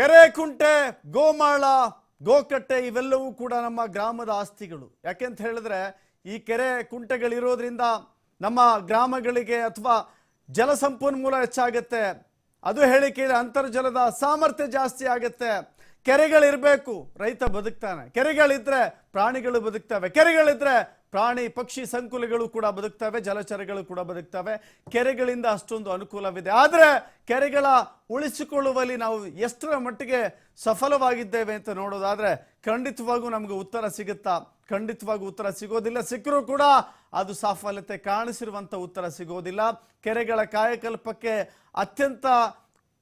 ಕೆರೆ ಕುಂಟೆ ಗೋಮಾಳ, ಗೋಕಟ್ಟೆ ಇವೆಲ್ಲವೂ ಕೂಡ ನಮ್ಮ ಗ್ರಾಮದ ಆಸ್ತಿಗಳು. ಯಾಕೆಂತ ಹೇಳಿದ್ರೆ ಈ ಕೆರೆ ಕುಂಟೆಗಳಿರೋದ್ರಿಂದ ನಮ್ಮ ಗ್ರಾಮಗಳಿಗೆ ಅಥವಾ ಜಲ ಸಂಪನ್ಮೂಲ ಹೆಚ್ಚಾಗತ್ತೆ. ಅದು ಕೇಳಿ ಅಂತರ್ಜಲದ ಸಾಮರ್ಥ್ಯ ಜಾಸ್ತಿ ಆಗುತ್ತೆ. ಕೆರೆಗಳಿರಬೇಕು, ರೈತ ಬದುಕ್ತಾನೆ. ಕೆರೆಗಳಿದ್ರೆ ಪ್ರಾಣಿಗಳು ಬದುಕ್ತವೆ. ಕೆರೆಗಳಿದ್ರೆ ಪ್ರಾಣಿ ಪಕ್ಷಿ ಸಂಕುಲಗಳು ಕೂಡ ಬದುಕ್ತವೆ, ಜಲಚರಗಳು ಕೂಡ ಬದುಕ್ತವೆ. ಕೆರೆಗಳಿಂದ ಅಷ್ಟೊಂದು ಅನುಕೂಲವಿದೆ. ಆದರೆ ಕೆರೆಗಳ ಉಳಿಸಿಕೊಳ್ಳುವಲ್ಲಿ ನಾವು ಎಷ್ಟರ ಮಟ್ಟಿಗೆ ಸಫಲವಾಗಿದ್ದೇವೆ ಅಂತ ನೋಡೋದಾದ್ರೆ ಖಂಡಿತವಾಗೂ ನಮಗೆ ಉತ್ತರ ಸಿಗುತ್ತಾ? ಖಂಡಿತವಾಗೂ ಉತ್ತರ ಸಿಗೋದಿಲ್ಲ. ಸಿಕ್ಕರೂ ಕೂಡ ಅದು ಸಾಫಲ್ಯತೆ ಕಾಣಿಸಿರುವಂಥ ಉತ್ತರ ಸಿಗೋದಿಲ್ಲ. ಕೆರೆಗಳ ಕಾಯಕಲ್ಪಕ್ಕೆ ಅತ್ಯಂತ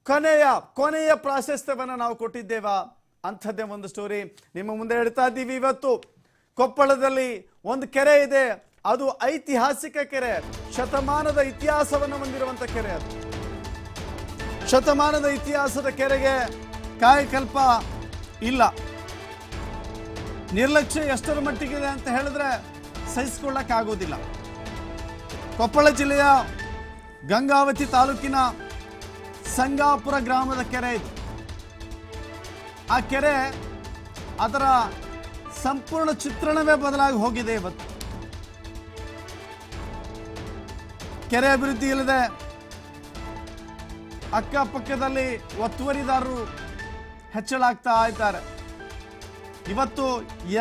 ಕೊನೆಯ ಕೊನೆಯ ಪ್ರಾಶಸ್ತ್ಯವನ್ನು ನಾವು ಕೊಟ್ಟಿದ್ದೇವಾ? ಅಂಥದ್ದೇ ಒಂದು ಸ್ಟೋರಿ ನಿಮ್ಮ ಮುಂದೆ ಹೇಳ್ತಾ ಇದ್ದೀವಿ ಇವತ್ತು. ಕೊಪ್ಪಳದಲ್ಲಿ ಒಂದು ಕೆರೆ ಇದೆ. ಅದು ಐತಿಹಾಸಿಕ ಕೆರೆ. ಶತಮಾನದ ಇತಿಹಾಸವನ್ನು ಹೊಂದಿರುವಂಥ ಕೆರೆ ಅದು. ಶತಮಾನದ ಇತಿಹಾಸದ ಕೆರೆಗೆ ಕಾಯಕಲ್ಪ ಇಲ್ಲ. ನಿರ್ಲಕ್ಷ್ಯ ಎಷ್ಟರ ಮಟ್ಟಿಗಿದೆ ಅಂತ ಹೇಳಿದ್ರೆ ಸಹಿಸಿಕೊಳ್ಳಕ್ಕಾಗೋದಿಲ್ಲ ಕೊಪ್ಪಳ ಜಿಲ್ಲೆಯ ಗಂಗಾವತಿ ತಾಲೂಕಿನ ಸಂಗಾಪುರ ಗ್ರಾಮದ ಕೆರೆ ಇದು. ಆ ಕೆರೆ ಅದರ ಸಂಪೂರ್ಣ ಚಿತ್ರಣವೇ ಬದಲಾಗಿ ಹೋಗಿದೆ ಇವತ್ತು. ಕೆರೆ ಅಭಿವೃದ್ಧಿ ಇಲ್ಲದೆ ಅಕ್ಕಪಕ್ಕದಲ್ಲಿ ಒತ್ತುವರಿದಾರರು ಹೆಚ್ಚಳಾಗ್ತಾ ಇದ್ದಾರೆ. ಇವತ್ತು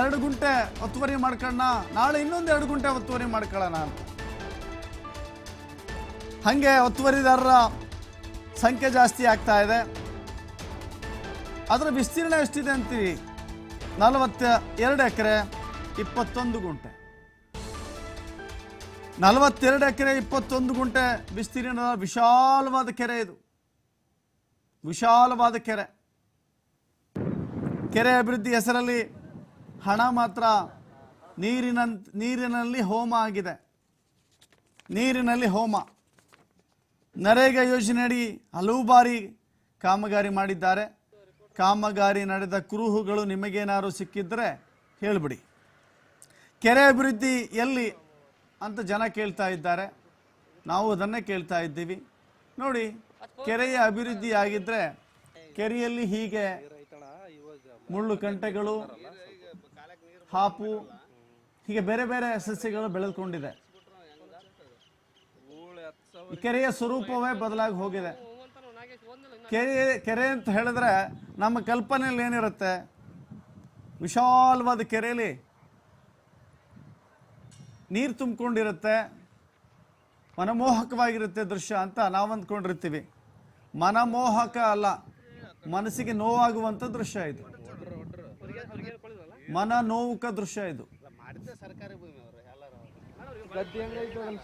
ಎರಡು ಗುಂಟೆ ಒತ್ತುವರಿ ಮಾಡ್ಕೊಳ್ಳೋಣ, ನಾಳೆ ಇನ್ನೊಂದು ಎರಡು ಗುಂಟೆ ಒತ್ತುವರಿ ಮಾಡ್ಕೊಳ್ಳೋಣ ನಾನು ಹಾಗೆ ಒತ್ತುವರಿದಾರರ ಸಂಖ್ಯೆ ಜಾಸ್ತಿ ಆಗ್ತಾ ಇದೆ. ಅದರ ವಿಸ್ತೀರ್ಣ ಎಷ್ಟಿದೆ ಅಂತೀವಿ ನಲವತ್ತ ಎರಡು ಎಕರೆ, ಇಪ್ಪತ್ತೊಂದು ಗುಂಟೆ. ನಲವತ್ತೆರಡು ಎಕರೆ, ಇಪ್ಪತ್ತೊಂದು ಗುಂಟೆ ವಿಸ್ತೀರ್ಣದ ವಿಶಾಲವಾದ ಕೆರೆ ಇದು. ವಿಶಾಲವಾದ ಕೆರೆ. ಕೆರೆ ಅಭಿವೃದ್ಧಿ ಹೆಸರಲ್ಲಿ ಹಣ ಮಾತ್ರ ನೀರಿನ ನೀರಿನಲ್ಲಿ ಹೋಮ ಆಗಿದೆ. ನೀರಿನಲ್ಲಿ ಹೋಮ. ನರೇಗಾ ಯೋಜನೆಯಡಿ ಹಲವು ಬಾರಿ ಕಾಮಗಾರಿ ಮಾಡಿದ್ದಾರೆ. ಕಾಮಗಾರಿ ನಡೆದ ಕುರುಹುಗಳು ನಿಮಗೇನಾದ್ರು ಸಿಕ್ಕಿದ್ರೆ ಹೇಳಿಬಿಡಿ. ಕೆರೆ ಅಭಿವೃದ್ಧಿ ಎಲ್ಲಿ ಅಂತ ಜನ ಕೇಳ್ತಾ ಇದ್ದಾರೆ. ನಾವು ಅದನ್ನೇ ಕೇಳ್ತಾ ಇದ್ದೀವಿ. ನೋಡಿ, ಕೆರೆಯ ಅಭಿವೃದ್ಧಿ ಆಗಿದ್ರೆ ಕೆರೆಯಲ್ಲಿ ಹೀಗೆ ಮುಳ್ಳು ಕಂಟೆಗಳು, ಹಾಪು, ಹೀಗೆ ಬೇರೆ ಬೇರೆ ಸಸ್ಯಗಳು ಬೆಳೆದುಕೊಂಡಿದೆ. ಕೆರೆಯ ಸ್ವರೂಪವೇ ಬದಲಾಗಿ ಹೋಗಿದೆ. ಕೆರೆ ಕೆರೆ ಅಂತ ಹೇಳಿದ್ರೆ ನಮ್ಮ ಕಲ್ಪನೆಯಲ್ಲಿ ಏನಿರುತ್ತೆ? ವಿಶಾಲವಾದ ಕೆರೆಯಲ್ಲಿ ನೀರು ತುಂಬಿಕೊಂಡಿರುತ್ತೆ. ಮನಮೋಹಕವಾಗಿರುತ್ತೆ ದೃಶ್ಯ ಅಂತ ನಾವು ಅಂದ್ಕೊಂಡಿರ್ತೀವಿ. ಮನಮೋಹಕ ಅಲ್ಲ, ಮನಸ್ಸಿಗೆ ನೋವಾಗುವಂಥ ದೃಶ್ಯ ಇದು. ಮನ ನೋವುಕ ದೃಶ್ಯ ಇದು.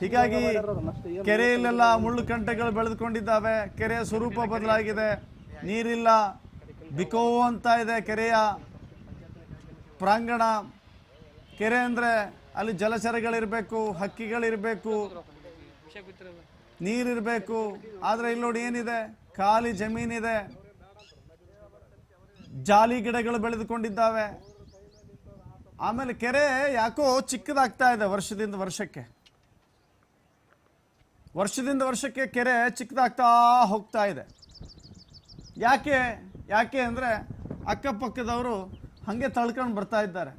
ಹೀಗಾಗಿ ಕೆರೆಯಲ್ಲೆಲ್ಲ ಮುಳ್ಳು ಕಂಟೆಗಳು ಬೆಳೆದುಕೊಂಡಿದ್ದಾವೆ. ಕೆರೆಯ ಸ್ವರೂಪ ಬದಲಾಗಿದೆ. ನೀರಿಲ್ಲ. ಬಿಕೋ ಅಂತ ಇದೆ ಕೆರೆಯ ಪ್ರಾಂಗಣ. ಕೆರೆ ಅಂದರೆ ಅಲ್ಲಿ ಜಲಚರಗಳಿರಬೇಕು ಹಕ್ಕಿಗಳಿರಬೇಕು. ನೀರಿರಬೇಕು. ಆದರೆ ಇಲ್ಲಿ ನೋಡಿ ಏನಿದೆ? ಖಾಲಿ ಜಮೀನಿದೆ. ಜಾಲಿ ಗಿಡಗಳು ಬೆಳೆದುಕೊಂಡಿದ್ದಾವೆ. ಆಮೇಲೆ ಕೆರೆ ಯಾಕೋ ಚಿಕ್ಕದಾಗ್ತಾ ಇದೆ ವರ್ಷದಿಂದ ವರ್ಷಕ್ಕೆ. ವರ್ಷದಿಂದ ವರ್ಷಕ್ಕೆ ಕೆರೆ ಚಿಕ್ಕದಾಗ್ತಾ ಹೋಗ್ತಾ ಇದೆ. ಯಾಕೆ ಯಾಕೆ ಅಂದರೆ ಅಕ್ಕಪಕ್ಕದವರು ಹಾಗೆ ತಳ್ಕೊಂಡು ಬರ್ತಾ ಇದ್ದಾರೆ.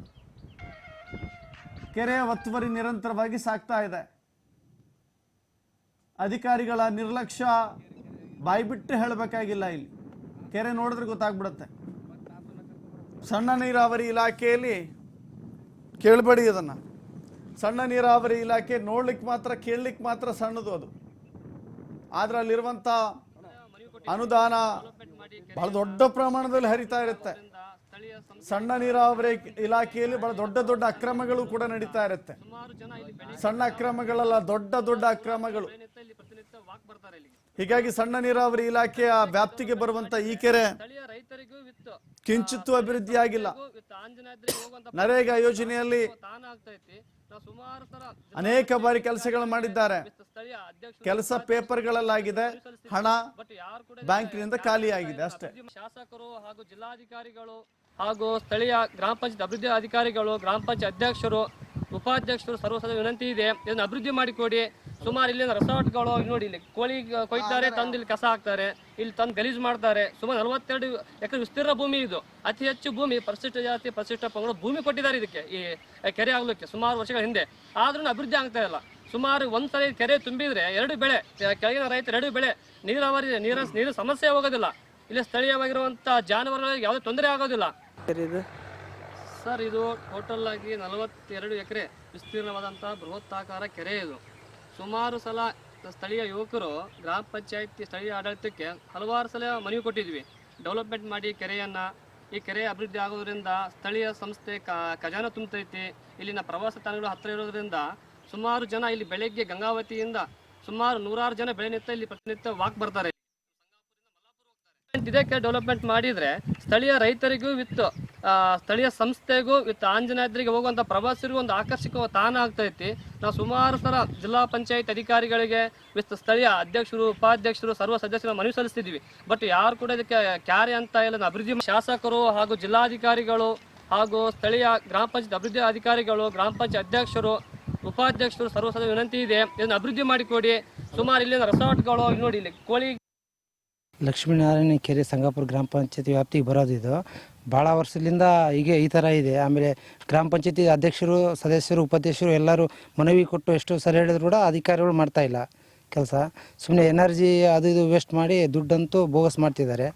ಕೆರೆ ಒತ್ತುವರಿ ನಿರಂತರವಾಗಿ ಸಾಕ್ತಾ ಇದೆ. ಅಧಿಕಾರಿಗಳ ನಿರ್ಲಕ್ಷ್ಯ ಬಾಯ್ಬಿಟ್ಟು ಹೇಳಬೇಕಾಗಿಲ್ಲ ಇಲ್ಲಿ. ಕೆರೆ ನೋಡಿದ್ರೆ ಗೊತ್ತಾಗ್ಬಿಡುತ್ತೆ. ಸಣ್ಣ ನೀರಾವರಿ ಇಲಾಖೆಯಲ್ಲಿ ಕೇಳಬೇಡಿ ಅದನ್ನ. ಸಣ್ಣ ನೀರಾವರಿ ಇಲಾಖೆ ನೋಡ್ಲಿಕ್ಕೆ ಮಾತ್ರ ಕೇಳಲಿಕ್ಕೆ ಮಾತ್ರ ಸಣ್ಣದು ಅದು. ಆದ್ರೆ ಅಲ್ಲಿರುವಂಥ ಅನುದಾನ ಬಹಳ ದೊಡ್ಡ ಪ್ರಮಾಣದಲ್ಲಿ ಹರಿತಾ ಇರುತ್ತೆ. ಸಣ್ಣ ನೀರಾವರಿ ಇಲಾಖೆಯಲ್ಲಿ ಬಹಳ ದೊಡ್ಡ ದೊಡ್ಡ ಅಕ್ರಮಗಳು ಕೂಡ ನಡೀತಾ ಇರುತ್ತೆ. ಸಣ್ಣ ಅಕ್ರಮಗಳಲ್ಲ, ದೊಡ್ಡ ದೊಡ್ಡ ಅಕ್ರಮಗಳು. ಹೀಗಾಗಿ ಸಣ್ಣ ನೀರಾವರಿ ಇಲಾಖೆಯ ವ್ಯಾಪ್ತಿಗೆ ಬರುವಂತ ಈ ಕೆರೆ ರೈತರಿಗೂ ವಿತ್ತು. ಕಿಂಚಿತ್ತು ಅಭಿವೃದ್ಧಿ ಆಗಿಲ್ಲ ಹೋಗುವಂತ ನರೇಗಾ ಯೋಜನೆಯಲ್ಲಿ ತಾನ ಆಗ್ತೈತಿ. ನಾವು ಸುಮಾರು ಸಲ ಅನೇಕ ಬಾರಿ ಕೆಲಸಗಳು ಮಾಡಿದ್ದಾರೆ. ಸ್ಥಳೀಯ ಅಧ್ಯಕ್ಷ ಕೆಲಸ ಪೇಪರ್ಗಳಲ್ಲಾಗಿದೆ. ಹಣ ಬಟ್ ಯಾರು ಕೂಡ ಬ್ಯಾಂಕಿನಿಂದ ಖಾಲಿಯಾಗಿದೆ ಅಷ್ಟೇ. ಶಾಸಕರು ಹಾಗೂ ಜಿಲ್ಲಾಧಿಕಾರಿಗಳು ಹಾಗೂ ಸ್ಥಳೀಯ ಗ್ರಾಮ ಪಂಚಾಯತ್ ಅಭಿವೃದ್ಧಿ ಅಧಿಕಾರಿಗಳು ಗ್ರಾಮ ಪಂಚಾಯತ್ ಅಧ್ಯಕ್ಷರು ಉಪಾಧ್ಯಕ್ಷರು ಸರ್ವಸದ ವಿನಂತಿ ಇದೆ. ಇದನ್ನು ಅಭಿವೃದ್ಧಿ ಮಾಡಿಕೊಡಿ. ಸುಮಾರು ಇಲ್ಲಿನ ರೆಸಾರ್ಟ್ಗಳು ನೋಡಿ ಇಲ್ಲಿ ಕೋಳಿ ಕೊಯ್ತಾರೆ ತಂದು ಇಲ್ಲಿ ಕಸ ಹಾಕ್ತಾರೆ ಇಲ್ಲಿ ತಂದು ಗಲೀಜು ಮಾಡ್ತಾರೆ. ಸುಮಾರು ನಲವತ್ತೆರಡು ಎಕರೆ ವಿಸ್ತೀರ್ಣ ಭೂಮಿ ಇದು. ಅತಿ ಹೆಚ್ಚು ಭೂಮಿ ಪರಿಶಿಷ್ಟ ಜಾತಿ ಪರಿಶಿಷ್ಟ ಪಂಗಡ ಭೂಮಿ ಕೊಟ್ಟಿದ್ದಾರೆ ಇದಕ್ಕೆ ಈ ಕೆರೆ ಆಗ್ಲಿಕ್ಕೆ ಸುಮಾರು ವರ್ಷಗಳ ಹಿಂದೆ. ಆದ್ರೂ ಅಭಿವೃದ್ಧಿ ಆಗ್ತಾ ಇಲ್ಲ. ಸುಮಾರು ಒಂದ್ಸಲ ಕೆರೆ ತುಂಬಿದ್ರೆ ಎರಡು ಬೆಳೆ ಕೆಳಗಿನ ರೈತರು ಎರಡು ಬೆಳೆ ನೀರಾವರಿ ನೀರ ನೀರು ಸಮಸ್ಯೆ ಹೋಗೋದಿಲ್ಲ. ಇಲ್ಲಿ ಸ್ಥಳೀಯವಾಗಿರುವಂತ ಜಾನುವಾರುಗಳಿಗೆ ಯಾವುದೇ ತೊಂದರೆ ಆಗೋದಿಲ್ಲ. ಸರ್ ಇದು. ಟೋಟಲ್ ಆಗಿ ನಲವತ್ತೆರಡು ಎಕರೆ ವಿಸ್ತೀರ್ಣವಾದಂತಹ ಆಕಾರ ಕೆರೆ ಇದು. ಸುಮಾರು ಸಲ ಸ್ಥಳೀಯ ಯುವಕರು ಗ್ರಾಮ ಪಂಚಾಯತಿ ಸ್ಥಳೀಯ ಆಡಳಿತಕ್ಕೆ ಹಲವಾರು ಸಲ ಮನವಿ ಕೊಟ್ಟಿದ್ವಿ. ಡೆವಲಪ್ಮೆಂಟ್ ಮಾಡಿ ಕೆರೆಯನ್ನ ಈ ಕೆರೆ ಅಭಿವೃದ್ಧಿ ಆಗೋದ್ರಿಂದ ಸ್ಥಳೀಯ ಸಂಸ್ಥೆ ಖಜಾನೆ ತುಂಬತೈತಿ. ಇಲ್ಲಿನ ಪ್ರವಾಸ ತಾಣಗಳು ಹತ್ತಿರ ಇರೋದ್ರಿಂದ ಸುಮಾರು ಜನ ಇಲ್ಲಿ ಬೆಳಗ್ಗೆ ಗಂಗಾವತಿಯಿಂದ ಸುಮಾರು ನೂರಾರು ಜನ ಬೆಳೆ ನಿಂತ ಇಲ್ಲಿ ಪ್ರತಿನಿತ್ಯ ವಾಕ್ ಬರ್ತಾರೆ. ಇದಕ್ಕೆ ಡೆವಲಪ್ಮೆಂಟ್ ಮಾಡಿದ್ರೆ ಸ್ಥಳೀಯ ರೈತರಿಗೂ ವಿತ್ ಆ, ಸ್ಥಳೀಯ ಸಂಸ್ಥೆಗೂ ವಿತ್ ಆಂಜನಾದ್ರಿಗೆ ಹೋಗುವಂತ ಪ್ರವಾಸಿಗೂ ಒಂದು ಆಕರ್ಷಕ ತಾಣ ಆಗ್ತೈತಿ ನಾವು ಸುಮಾರು ಸಲ ಜಿಲ್ಲಾ ಪಂಚಾಯತ್ ಅಧಿಕಾರಿಗಳಿಗೆ ವಿತ್ ಸ್ಥಳೀಯ ಅಧ್ಯಕ್ಷರು, ಉಪಾಧ್ಯಕ್ಷರು, ಸರ್ವ ಸದಸ್ಯರ ಮನವಿ ಸಲ್ಲಿಸ್ತಿದ್ವಿ. ಬಟ್ ಯಾರು ಕೂಡ ಇದಕ್ಕೆ ಕ್ಯಾರೆ ಅಂತ ಇಲ್ಲ. ಅಭಿವೃದ್ಧಿ ಶಾಸಕರು ಹಾಗೂ ಜಿಲ್ಲಾಧಿಕಾರಿಗಳು ಹಾಗೂ ಸ್ಥಳೀಯ ಗ್ರಾಮ ಪಂಚಾಯತ್ ಅಭಿವೃದ್ಧಿ ಅಧಿಕಾರಿಗಳು, ಗ್ರಾಮ ಪಂಚಾಯತ್ ಅಧ್ಯಕ್ಷರು, ಉಪಾಧ್ಯಕ್ಷರು ಸರ್ವ ಸದಸ್ಯರ ವಿನಂತಿ ಇದೆ. ಇದನ್ನು ಅಭಿವೃದ್ಧಿ ಮಾಡಿಕೊಡಿ. ಸುಮಾರು ಇಲ್ಲಿನ ರೆಸಾರ್ಟ್ಗಳು ನೋಡಿ ಇಲ್ಲಿ ಕೋಳಿ ಲಕ್ಷ್ಮೀನಾರಾಯಣ ಕೆರೆ ಸಂಗಾಪುರ ಗ್ರಾಮ ಪಂಚಾಯತ್ ವ್ಯಾಪ್ತಿಗೆ ಬರೋದು ಇದು. ಭಾಳ ವರ್ಷದಿಂದ ಹೀಗೆ ಈ ಥರ ಇದೆ. ಆಮೇಲೆ ಗ್ರಾಮ ಪಂಚಾಯತಿ ಅಧ್ಯಕ್ಷರು, ಸದಸ್ಯರು, ಉಪಾಧ್ಯಕ್ಷರು ಎಲ್ಲರೂ ಮನವಿ ಕೊಟ್ಟು ಎಷ್ಟು ಸರಿ ಹೇಳಿದ್ರು ಕೂಡ ಅಧಿಕಾರಿಗಳು ಮಾಡ್ತಾ ಇಲ್ಲ ಕೆಲಸ. ಸುಮ್ಮನೆ ಎನರ್ಜಿ ಅದು ಇದು ವೇಸ್ಟ್ ಮಾಡಿ ದುಡ್ಡಂತೂ ಬೋಗಸ್ ಮಾಡ್ತಿದ್ದಾರೆ.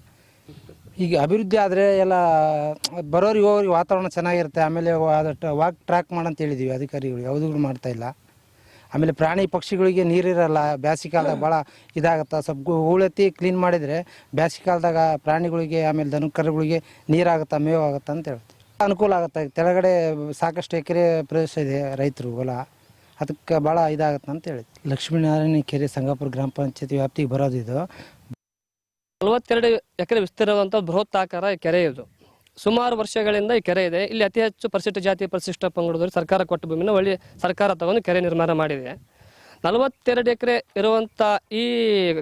ಈಗ ಅಭಿವೃದ್ಧಿ ಆದರೆ ಎಲ್ಲ ಬರೋರಿಗೆ ಹೋಗೋರಿಗೆ ವಾತಾವರಣ ಚೆನ್ನಾಗಿರುತ್ತೆ. ಆಮೇಲೆ ವಾಕ್ ಟ್ರ್ಯಾಕ್ ಮಾಡಂತ ಹೇಳಿದ್ದೀವಿ ಅಧಿಕಾರಿಗಳು ಯಾವುದೂ ಮಾಡ್ತಾ ಇಲ್ಲ. ಆಮೇಲೆ ಪ್ರಾಣಿ ಪಕ್ಷಿಗಳಿಗೆ ನೀರಿರಲ್ಲ ಬ್ಯಾಸಿಗೆ ಕಾಲದಾಗ ಭಾಳ ಇದಾಗುತ್ತೆ. ಸ್ವಲ್ಪ ಹೂಳೆತ್ತಿ ಕ್ಲೀನ್ ಮಾಡಿದರೆ ಬ್ಯಾಸಿಗೆ ಕಾಲದಾಗ ಪ್ರಾಣಿಗಳಿಗೆ ಆಮೇಲೆ ದನ ಕರುಗಳಿಗೆ ನೀರಾಗುತ್ತೆ ಮೇವು ಆಗುತ್ತೆ ಅಂತ ಹೇಳ್ತೀವಿ. ಅನುಕೂಲ ಆಗುತ್ತೆ. ಕೆಳಗಡೆ ಸಾಕಷ್ಟು ಎಕರೆ ಪ್ರದೇಶ ಇದೆ ರೈತರು ಹೊಲ. ಅದಕ್ಕೆ ಭಾಳ ಇದಾಗುತ್ತೆ ಅಂತ ಹೇಳಿ. ಲಕ್ಷ್ಮೀನಾರಾಯಣ ಕೆರೆ ಸಂಗಾಪುರ ಗ್ರಾಮ ಪಂಚಾಯತ್ ವ್ಯಾಪ್ತಿಗೆ ಬರೋದು ಇದು. ನಲವತ್ತೆರಡು ಎಕರೆ ವಿಸ್ತೀರ್ಣದಂಥ ಬೃಹತ್ ಆಕಾರ ಕೆರೆ ಇದು. ಸುಮಾರು ವರ್ಷಗಳಿಂದ ಈ ಕೆರೆ ಇದೆ. ಇಲ್ಲಿ ಅತಿ ಹೆಚ್ಚು ಪರಿಶಿಷ್ಟ ಜಾತಿ ಪರಿಶಿಷ್ಟ ಪಂಗಡದವರು ಸರ್ಕಾರ ಕೊಟ್ಟ ಭೂಮಿನ ಒಳ್ಳೆ ಸರ್ಕಾರ ತಗೊಂಡು ಕೆರೆ ನಿರ್ಮಾಣ ಮಾಡಿದೆ. ನಲವತ್ತೆರಡು ಎಕರೆ ಇರುವಂಥ ಈ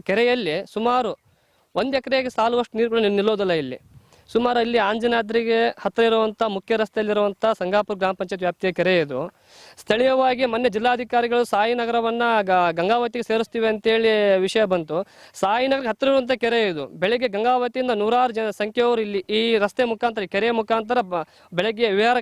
ಕೆರೆಯಲ್ಲಿ ಸುಮಾರು ಒಂದು ಎಕರೆಗೆ ಸಾಲುವಷ್ಟು ನೀರುಗಳು ನಿಲ್ಲೋದಿಲ್ಲ ಇಲ್ಲಿ. ಸುಮಾರು ಇಲ್ಲಿ ಆಂಜನಾದ್ರಿಗೆ ಹತ್ತಿರ ಇರುವಂಥ ಮುಖ್ಯ ರಸ್ತೆಯಲ್ಲಿರುವಂಥ ಸಂಗಾಪುರ ಗ್ರಾಮ ಪಂಚಾಯತ್ ವ್ಯಾಪ್ತಿಯ ಕೆರೆ ಇದು. ಸ್ಥಳೀಯವಾಗಿ ಮೊನ್ನೆ ಜಿಲ್ಲಾಧಿಕಾರಿಗಳು ಸಾಯಿನಗರವನ್ನು ಗ- ಗಂಗಾವತಿಗೆ ಸೇರಿಸ್ತೀವಿ ಅಂತೇಳಿ ವಿಷಯ ಬಂತು. ಸಾಯಿನಗರ ಹತ್ತಿರ ಇರುವಂಥ ಕೆರೆ ಇದು. ಬೆಳಗ್ಗೆ ಗಂಗಾವತಿಯಿಂದ ನೂರಾರು ಜನ ಸಂಖ್ಯೆಯವರು ಇಲ್ಲಿ ಈ ರಸ್ತೆ ಮುಖಾಂತರ ಕೆರೆಯ ಮುಖಾಂತರ ಬೆಳಗ್ಗೆ ವಿಹಾರ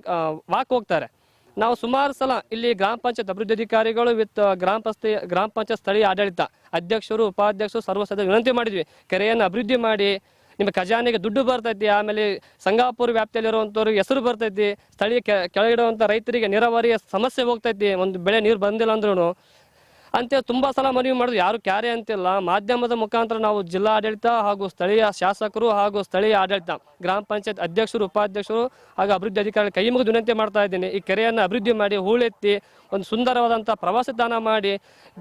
ವಾಕ್ ಹೋಗ್ತಾರೆ. ನಾವು ಸುಮಾರು ಸಲ ಇಲ್ಲಿ ಗ್ರಾಮ ಪಂಚಾಯತ್ ಅಭಿವೃದ್ಧಿ ಅಧಿಕಾರಿಗಳು ವಿತ್ ಗ್ರಾಮ ಪಂಚಾಯತ್ ಗ್ರಾಮ ಪಂಚಾಯತ್ ಸ್ಥಳೀಯ ಆಡಳಿತ ಅಧ್ಯಕ್ಷರು, ಉಪಾಧ್ಯಕ್ಷರು ಸರ್ವ ಸದಸ್ಯರು ವಿನಂತಿ ಮಾಡಿದ್ವಿ. ಕೆರೆಯನ್ನು ಅಭಿವೃದ್ಧಿ ಮಾಡಿ ನಿಮ್ಮ ಖಜಾನೆಗೆ ದುಡ್ಡು ಬರ್ತೈತಿ ಆಮೇಲೆ ಸಂಗಾಪುರ ವ್ಯಾಪ್ತಿಯಲ್ಲಿರುವಂಥವ್ರಿಗೆ ಹೆಸರು ಬರ್ತೈತಿ ಸ್ಥಳೀಯ ಕೆಳಗಿಡುವಂಥ ರೈತರಿಗೆ ನೀರಾವರಿಯ ಸಮಸ್ಯೆ ಹೋಗ್ತೈತಿ ಒಂದು ಬೆಳೆ ನೀರು ಬಂದಿಲ್ಲ ಅಂದ್ರೂ ಅಂತ ತುಂಬಾ ಸಲ ಮನವಿ ಮಾಡಿದ್ರು. ಯಾರು ಕ್ಯಾರೆ ಅಂತಿಲ್ಲ. ಮಾಧ್ಯಮದ ಮುಖಾಂತರ ನಾವು ಜಿಲ್ಲಾ ಆಡಳಿತ ಹಾಗೂ ಸ್ಥಳೀಯ ಶಾಸಕರು ಹಾಗೂ ಸ್ಥಳೀಯ ಆಡಳಿತ, ಗ್ರಾಮ ಪಂಚಾಯತ್ ಅಧ್ಯಕ್ಷರು, ಉಪಾಧ್ಯಕ್ಷರು ಹಾಗೂ ಅಭಿವೃದ್ಧಿ ಅಧಿಕಾರಿ ಕೈ ಮುಗಿದು ವಿನಂತಿ ಮಾಡ್ತಾ ಇದ್ದೀನಿ. ಈ ಕೆರೆಯನ್ನು ಅಭಿವೃದ್ಧಿ ಮಾಡಿ, ಹೂಳೆತ್ತಿ ಒಂದು ಸುಂದರವಾದಂತಹ ಪ್ರವಾಸಿ ತಾಣ ಮಾಡಿ,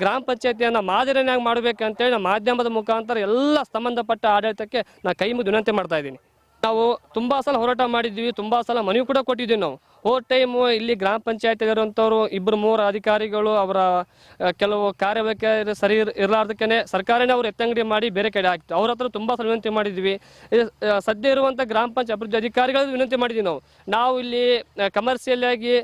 ಗ್ರಾಮ ಪಂಚಾಯತಿಯನ್ನು ಮಾದರಿಯಾಗಿ ಮಾಡಬೇಕಂತೇಳಿ ಮಾಧ್ಯಮದ ಮುಖಾಂತರ ಎಲ್ಲ ಸಂಬಂಧಪಟ್ಟ ಆಡಳಿತಕ್ಕೆ ನಾನು ಕೈ ಮುಗಿದು ವಿನಂತಿ ಮಾಡ್ತಾ ಇದ್ದೀನಿ. ನಾವು ತುಂಬಾ ಸಲ ಹೋರಾಟ ಮಾಡಿದ್ವಿ, ತುಂಬಾ ಸಲ ಮನವಿ ಕೂಡ ಕೊಟ್ಟಿದ್ವಿ ನಾವು. ಹೋದ ಟೈಮು ಇಲ್ಲಿ ಗ್ರಾಮ ಪಂಚಾಯತ್ ಇರುವಂಥವ್ರು ಇಬ್ಬರು ಮೂರು ಅಧಿಕಾರಿಗಳು ಅವರ ಕೆಲವು ಕಾರ್ಯವೈಖರಿ ಸರಿ ಇರಲಾರ್ದಕ್ಕೆ ಸರ್ಕಾರನೇ ಅವರು ಎತ್ತಂಗಡಿ ಮಾಡಿ ಬೇರೆ ಕಡೆ ಹಾಕ್ತು. ಅವ್ರ ಹತ್ರ ತುಂಬಾ ಸಲ ವಿನಂತಿ ಮಾಡಿದ್ವಿ. ಸದ್ಯ ಇರುವಂಥ ಗ್ರಾಮ ಪಂಚಾಯತ್ ಅಭಿವೃದ್ಧಿ ಅಧಿಕಾರಿಗಳು ವಿನಂತಿ ಮಾಡಿದ್ವಿ ನಾವು. ನಾವು ಇಲ್ಲಿ ಕಮರ್ಷಿಯಲ್ ಆಗಿ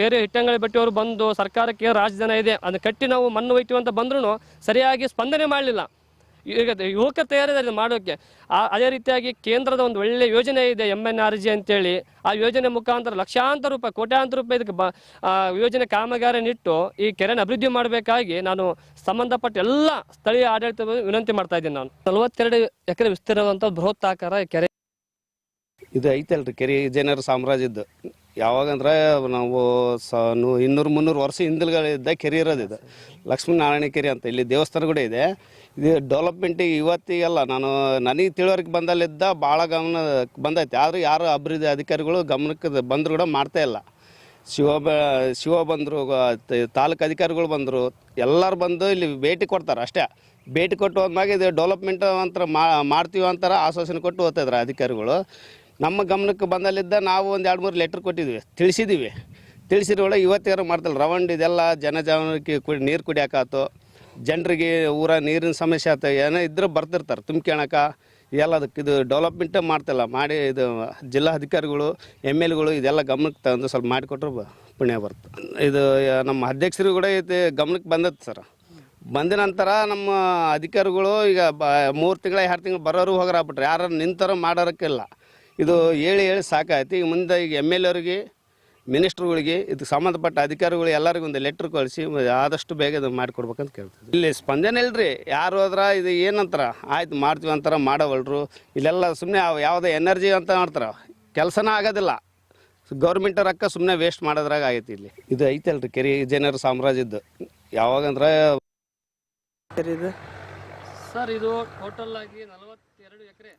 ಬೇರೆ ಹಿಟ್ಟಂಗಡಿ ಬಟ್ಟಿಯವರು ಬಂದು ಸರ್ಕಾರಕ್ಕೆ ರಾಜಧಾನ ಇದೆ. ಅದನ್ನು ಕಟ್ಟಿ ನಾವು ಮಣ್ಣು ಒಯ್ತೀವಿ ಅಂತ ಬಂದ್ರೂ ಸರಿಯಾಗಿ ಸ್ಪಂದನೆ ಮಾಡಲಿಲ್ಲ. ಈಗ ಯುವಕ ತಯಾರಿದ್ದಾರೆ ಮಾಡೋಕ್ಕೆ ಅದೇ ರೀತಿಯಾಗಿ ಕೇಂದ್ರದ ಒಂದು ಒಳ್ಳೆ ಯೋಜನೆ ಇದೆ ಎಂ ಎನ್ ಆರ್ ಜಿ ಅಂತೇಳಿ. ಆ ಯೋಜನೆ ಮುಖಾಂತರ ಲಕ್ಷಾಂತರ ರೂಪಾಯಿ, ಕೋಟ್ಯಾಂತರ ರೂಪಾಯಿ ಇದಕ್ಕೆ ಬ- ಯೋಜನೆ ಕಾಮಗಾರಿನಿಟ್ಟು ಈ ಕೆರೆನ ಅಭಿವೃದ್ಧಿ ಮಾಡಬೇಕಾಗಿ ನಾನು ಸಂಬಂಧಪಟ್ಟ ಎಲ್ಲ ಸ್ಥಳೀಯ ಆಡಳಿತ ವಿನಂತಿ ಮಾಡ್ತಾ ಇದ್ದೀನಿ ನಾನು. ನಲವತ್ತೆರಡು ಎಕರೆ ವಿಸ್ತೀರ್ಣದಂಥ ಬೃಹತ್ ಆಕಾರ ಕೆರೆ. ಇದು ಐತಲ್ರಿ ಕೆರೆ, ಜನರ ಸಾಮ್ರಾಜ್ಯದ್ದು. ಯಾವಾಗಂದ್ರೆ ನಾವು ಸ ನೂ- ಇನ್ನೂರು ಮುನ್ನೂರು ವರ್ಷ ಹಿಂದಲ್ಗಳಿದ್ದ ಕೆರೆ ಇರೋದು ಇದು. ಲಕ್ಷ್ಮೀನಾರಾಯಣ ಕೆರೆ ಅಂತ. ಇಲ್ಲಿ ದೇವಸ್ಥಾನ ಕೂಡ ಇದೆ. ಇದು ಡೆವಲಪ್ಮೆಂಟಿಗೆ ಇವತ್ತಿಗೆಲ್ಲ. ನಾನು ನನಗೆ ತಿಳುವರಿಗೆ ಬಂದಲ್ಲಿದ್ದ ಭಾಳ ಗಮನ ಬಂದೈತೆ. ಆದರೂ ಯಾರು ಅಭಿವೃದ್ಧಿ ಅಧಿಕಾರಿಗಳು ಗಮನಕ್ಕೆ ಬಂದರೂ ಕೂಡ ಮಾಡ್ತಾ ಇಲ್ಲ. ಶಿವ ಶಿವ ಬಂದರು ತಾಲೂಕು ಅಧಿಕಾರಿಗಳು ಬಂದರು. ಎಲ್ಲರೂ ಬಂದು ಇಲ್ಲಿ ಭೇಟಿ ಕೊಡ್ತಾರೆ ಅಷ್ಟೇ. ಭೇಟಿ ಕೊಟ್ಟು ಹೋದ್ಮಾಗೆ ಇದು ಡೆವಲಪ್ಮೆಂಟ್ ಅಂತ ಮಾಡ್ತೀವಿ ಅಂತಾರೆ ಆಶ್ವಾಸನೆ ಕೊಟ್ಟು ಓದ್ತಾಯಿದ್ರು ಅಧಿಕಾರಿಗಳು. ನಮ್ಮ ಗಮನಕ್ಕೆ ಬಂದಲ್ಲಿದ್ದ ನಾವು ಒಂದು ಎರಡು ಮೂರು ಲೆಟ್ರ್ ಕೊಟ್ಟಿದ್ವಿ. ತಿಳಿಸಿದ್ದೀವಿ ತಿಳಿಸಿದ್ರೊಳಗೆ ಇವತ್ತಿಗಾರ ಮಾಡ್ತಲ್ಲ ರವಂಡ್ ಇದೆಲ್ಲ ಜನಜೀವನಕ್ಕೆ ಕುಡಿ, ನೀರು ಕುಡಿಯೋಕಾಯ್ತು ಜನರಿಗೆ ಊರ ನೀರಿನ ಸಮಸ್ಯೆ ಆಯ್ತು ಏನೋ ಇದ್ರೆ ಬರ್ತಿರ್ತಾರೆ. ತುಂಬ್ಕೊಳಕ ಎಲ್ಲ ಅದಕ್ಕೆ ಇದು ಡೆವಲಪ್ಮೆಂಟ್ ಮಾಡ್ತಿಲ್ಲ. ಮಾಡಿ ಇದು ಜಿಲ್ಲಾ ಅಧಿಕಾರಿಗಳು, ಎಂ ಎಲ್ಗಳು ಇದೆಲ್ಲ ಗಮನಕ್ಕೆ ತಂದು ಸ್ವಲ್ಪ ಮಾಡಿಕೊಟ್ರೆ ಪುಣ್ಯ ಬರುತ್ತೆ. ಇದು ನಮ್ಮ ಅಧ್ಯಕ್ಷರು ಕೂಡ ಇದು ಗಮನಕ್ಕೆ ಬಂದದ್ದು ಸರ್. ಬಂದ ನಂತರ ನಮ್ಮ ಅಧಿಕಾರಿಗಳು ಈಗ ಬ, ಮೂರು ತಿಂಗಳ, ಎರಡು ತಿಂಗಳು ಬರೋರು ಹೋಗ್ರಾಗ್ಬಿಟ್ರೆ ಯಾರು ನಿಂತಾರ ಮಾಡೋರಕ್ಕಿಲ್ಲ. ಇದು ಹೇಳಿ ಹೇಳಿ ಸಾಕಾಯ್ತು. ಈಗ ಮುಂದೆ ಈಗ ಎಂ ಎಲ್ ಎರಿಗೆ ಮಿನಿಸ್ಟ್ರುಗಳಿಗೆ, ಇದಕ್ಕೆ ಸಂಬಂಧಪಟ್ಟ ಅಧಿಕಾರಿಗಳು ಎಲ್ಲರಿಗೂ ಒಂದು ಲೆಟ್ರ್ ಕಳಿಸಿ ಆದಷ್ಟು ಬೇಗ ಇದು ಮಾಡಿಕೊಡ್ಬೇಕಂತ ಕೇಳ್ತೀವಿ ಇಲ್ಲಿ ಸ್ಪಂದನೆ ಇಲ್ರಿ. ಯಾರು ಹೋದ್ರ ಇದು ಏನಂತಾರ? ಆಯ್ತು, ಮಾಡ್ತೀವಿ ಅಂತಾರ, ಮಾಡವಲ್ರು. ಇಲ್ಲೆಲ್ಲ ಸುಮ್ಮನೆ ಯಾವುದೇ ಎನರ್ಜಿ ಅಂತ ಮಾಡ್ತಾರೆ. ಕೆಲಸನ ಆಗೋದಿಲ್ಲ. ಗೌರ್ಮೆಂಟ್ ರೊಕ್ಕ ಸುಮ್ಮನೆ ವೇಸ್ಟ್ ಮಾಡೋದ್ರಾಗ ಆಗೈತಿ ಇಲ್ಲಿ. ಇದು ಐತಲ್ರಿ ಕೆರೆ ಜನರ ಸಾಮ್ರಾಜ್ಯದ್ದು. ಯಾವಾಗಂದ್ರೆ ಸರ್ ಇದು ಟೋಟಲ್ ಆಗಿ ನಲವತ್ತೆರಡು ಎಕರೆ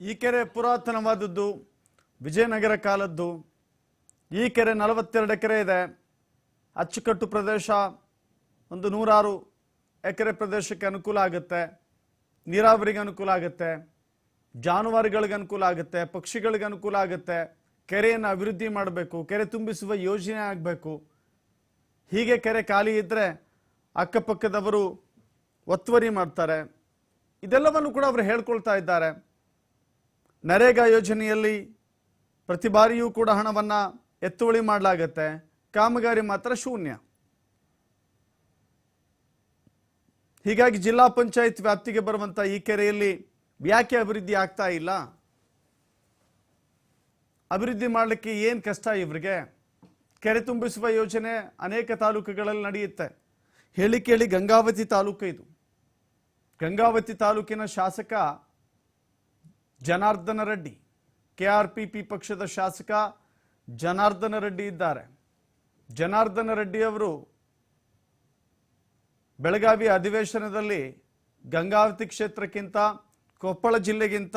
ಈ ಕೆರೆ ಪುರಾತನವಾದದ್ದು, ವಿಜಯನಗರ ಕಾಲದ್ದು. ಈ ಕೆರೆ ನಲವತ್ತೆರಡು ಎಕರೆ ಇದೆ. ಅಚ್ಚುಕಟ್ಟು ಪ್ರದೇಶ, ಒಂದು ನೂರಾರು ಎಕರೆ ಪ್ರದೇಶಕ್ಕೆ ಅನುಕೂಲ ಆಗುತ್ತೆ. ನೀರಾವರಿಗೆ ಅನುಕೂಲ ಆಗುತ್ತೆ. ಜಾನುವಾರುಗಳಿಗೆ ಅನುಕೂಲ ಆಗುತ್ತೆ. ಪಕ್ಷಿಗಳಿಗೆ ಅನುಕೂಲ ಆಗುತ್ತೆ. ಕೆರೆಯನ್ನು ಅಭಿವೃದ್ಧಿ ಮಾಡಬೇಕು. ಕೆರೆ ತುಂಬಿಸುವ ಯೋಜನೆ ಆಗಬೇಕು. ಹೀಗೆ ಕೆರೆ ಖಾಲಿ ಇದ್ದರೆ ಅಕ್ಕಪಕ್ಕದವರು ಒತ್ತುವರಿ ಮಾಡ್ತಾರೆ. ಇದೆಲ್ಲವನ್ನು ಕೂಡ ಅವರು ಹೇಳ್ಕೊಳ್ತಾ ಇದ್ದಾರೆ. ನರೇಗಾ ಯೋಜನೆಯಲ್ಲಿ ಪ್ರತಿ ಬಾರಿಯೂ ಕೂಡ ಹಣವನ್ನು ಎತ್ತುವಳಿ ಮಾಡಲಾಗತ್ತೆ. ಕಾಮಗಾರಿ ಮಾತ್ರ ಶೂನ್ಯ. ಹೀಗಾಗಿ ಜಿಲ್ಲಾ ಪಂಚಾಯತ್ ವ್ಯಾಪ್ತಿಗೆ ಬರುವಂಥ ಈ ಕೆರೆಯಲ್ಲಿ ಯಾಕೆ ಅಭಿವೃದ್ಧಿ ಆಗ್ತಾ ಇಲ್ಲ. ಅಭಿವೃದ್ಧಿ ಮಾಡಲಿಕ್ಕೆ ಏನು ಕಷ್ಟ ಇವರಿಗೆ? ಕೆರೆ ತುಂಬಿಸುವ ಯೋಜನೆ ಅನೇಕ ತಾಲೂಕುಗಳಲ್ಲಿ ನಡೆಯುತ್ತೆ. ಹೇಳಿ ಕೇಳಿ ಗಂಗಾವತಿ ತಾಲೂಕು ಇದು. ಗಂಗಾವತಿ ತಾಲೂಕಿನ ಶಾಸಕ Janardhana Reddy K R P P ಪಕ್ಷದ ಶಾಸಕ ಜನಾರ್ದನ ರೆಡ್ಡಿ ಇದ್ದಾರೆ. ಜನಾರ್ದನ ರೆಡ್ಡಿ ಅವರು ಬೆಳಗಾವಿ ಅಧಿವೇಶನದಲ್ಲಿ ಗಂಗಾವತಿ ಕ್ಷೇತ್ರಕ್ಕಿಂತ, ಕೊಪ್ಪಳ ಜಿಲ್ಲೆಗಿಂತ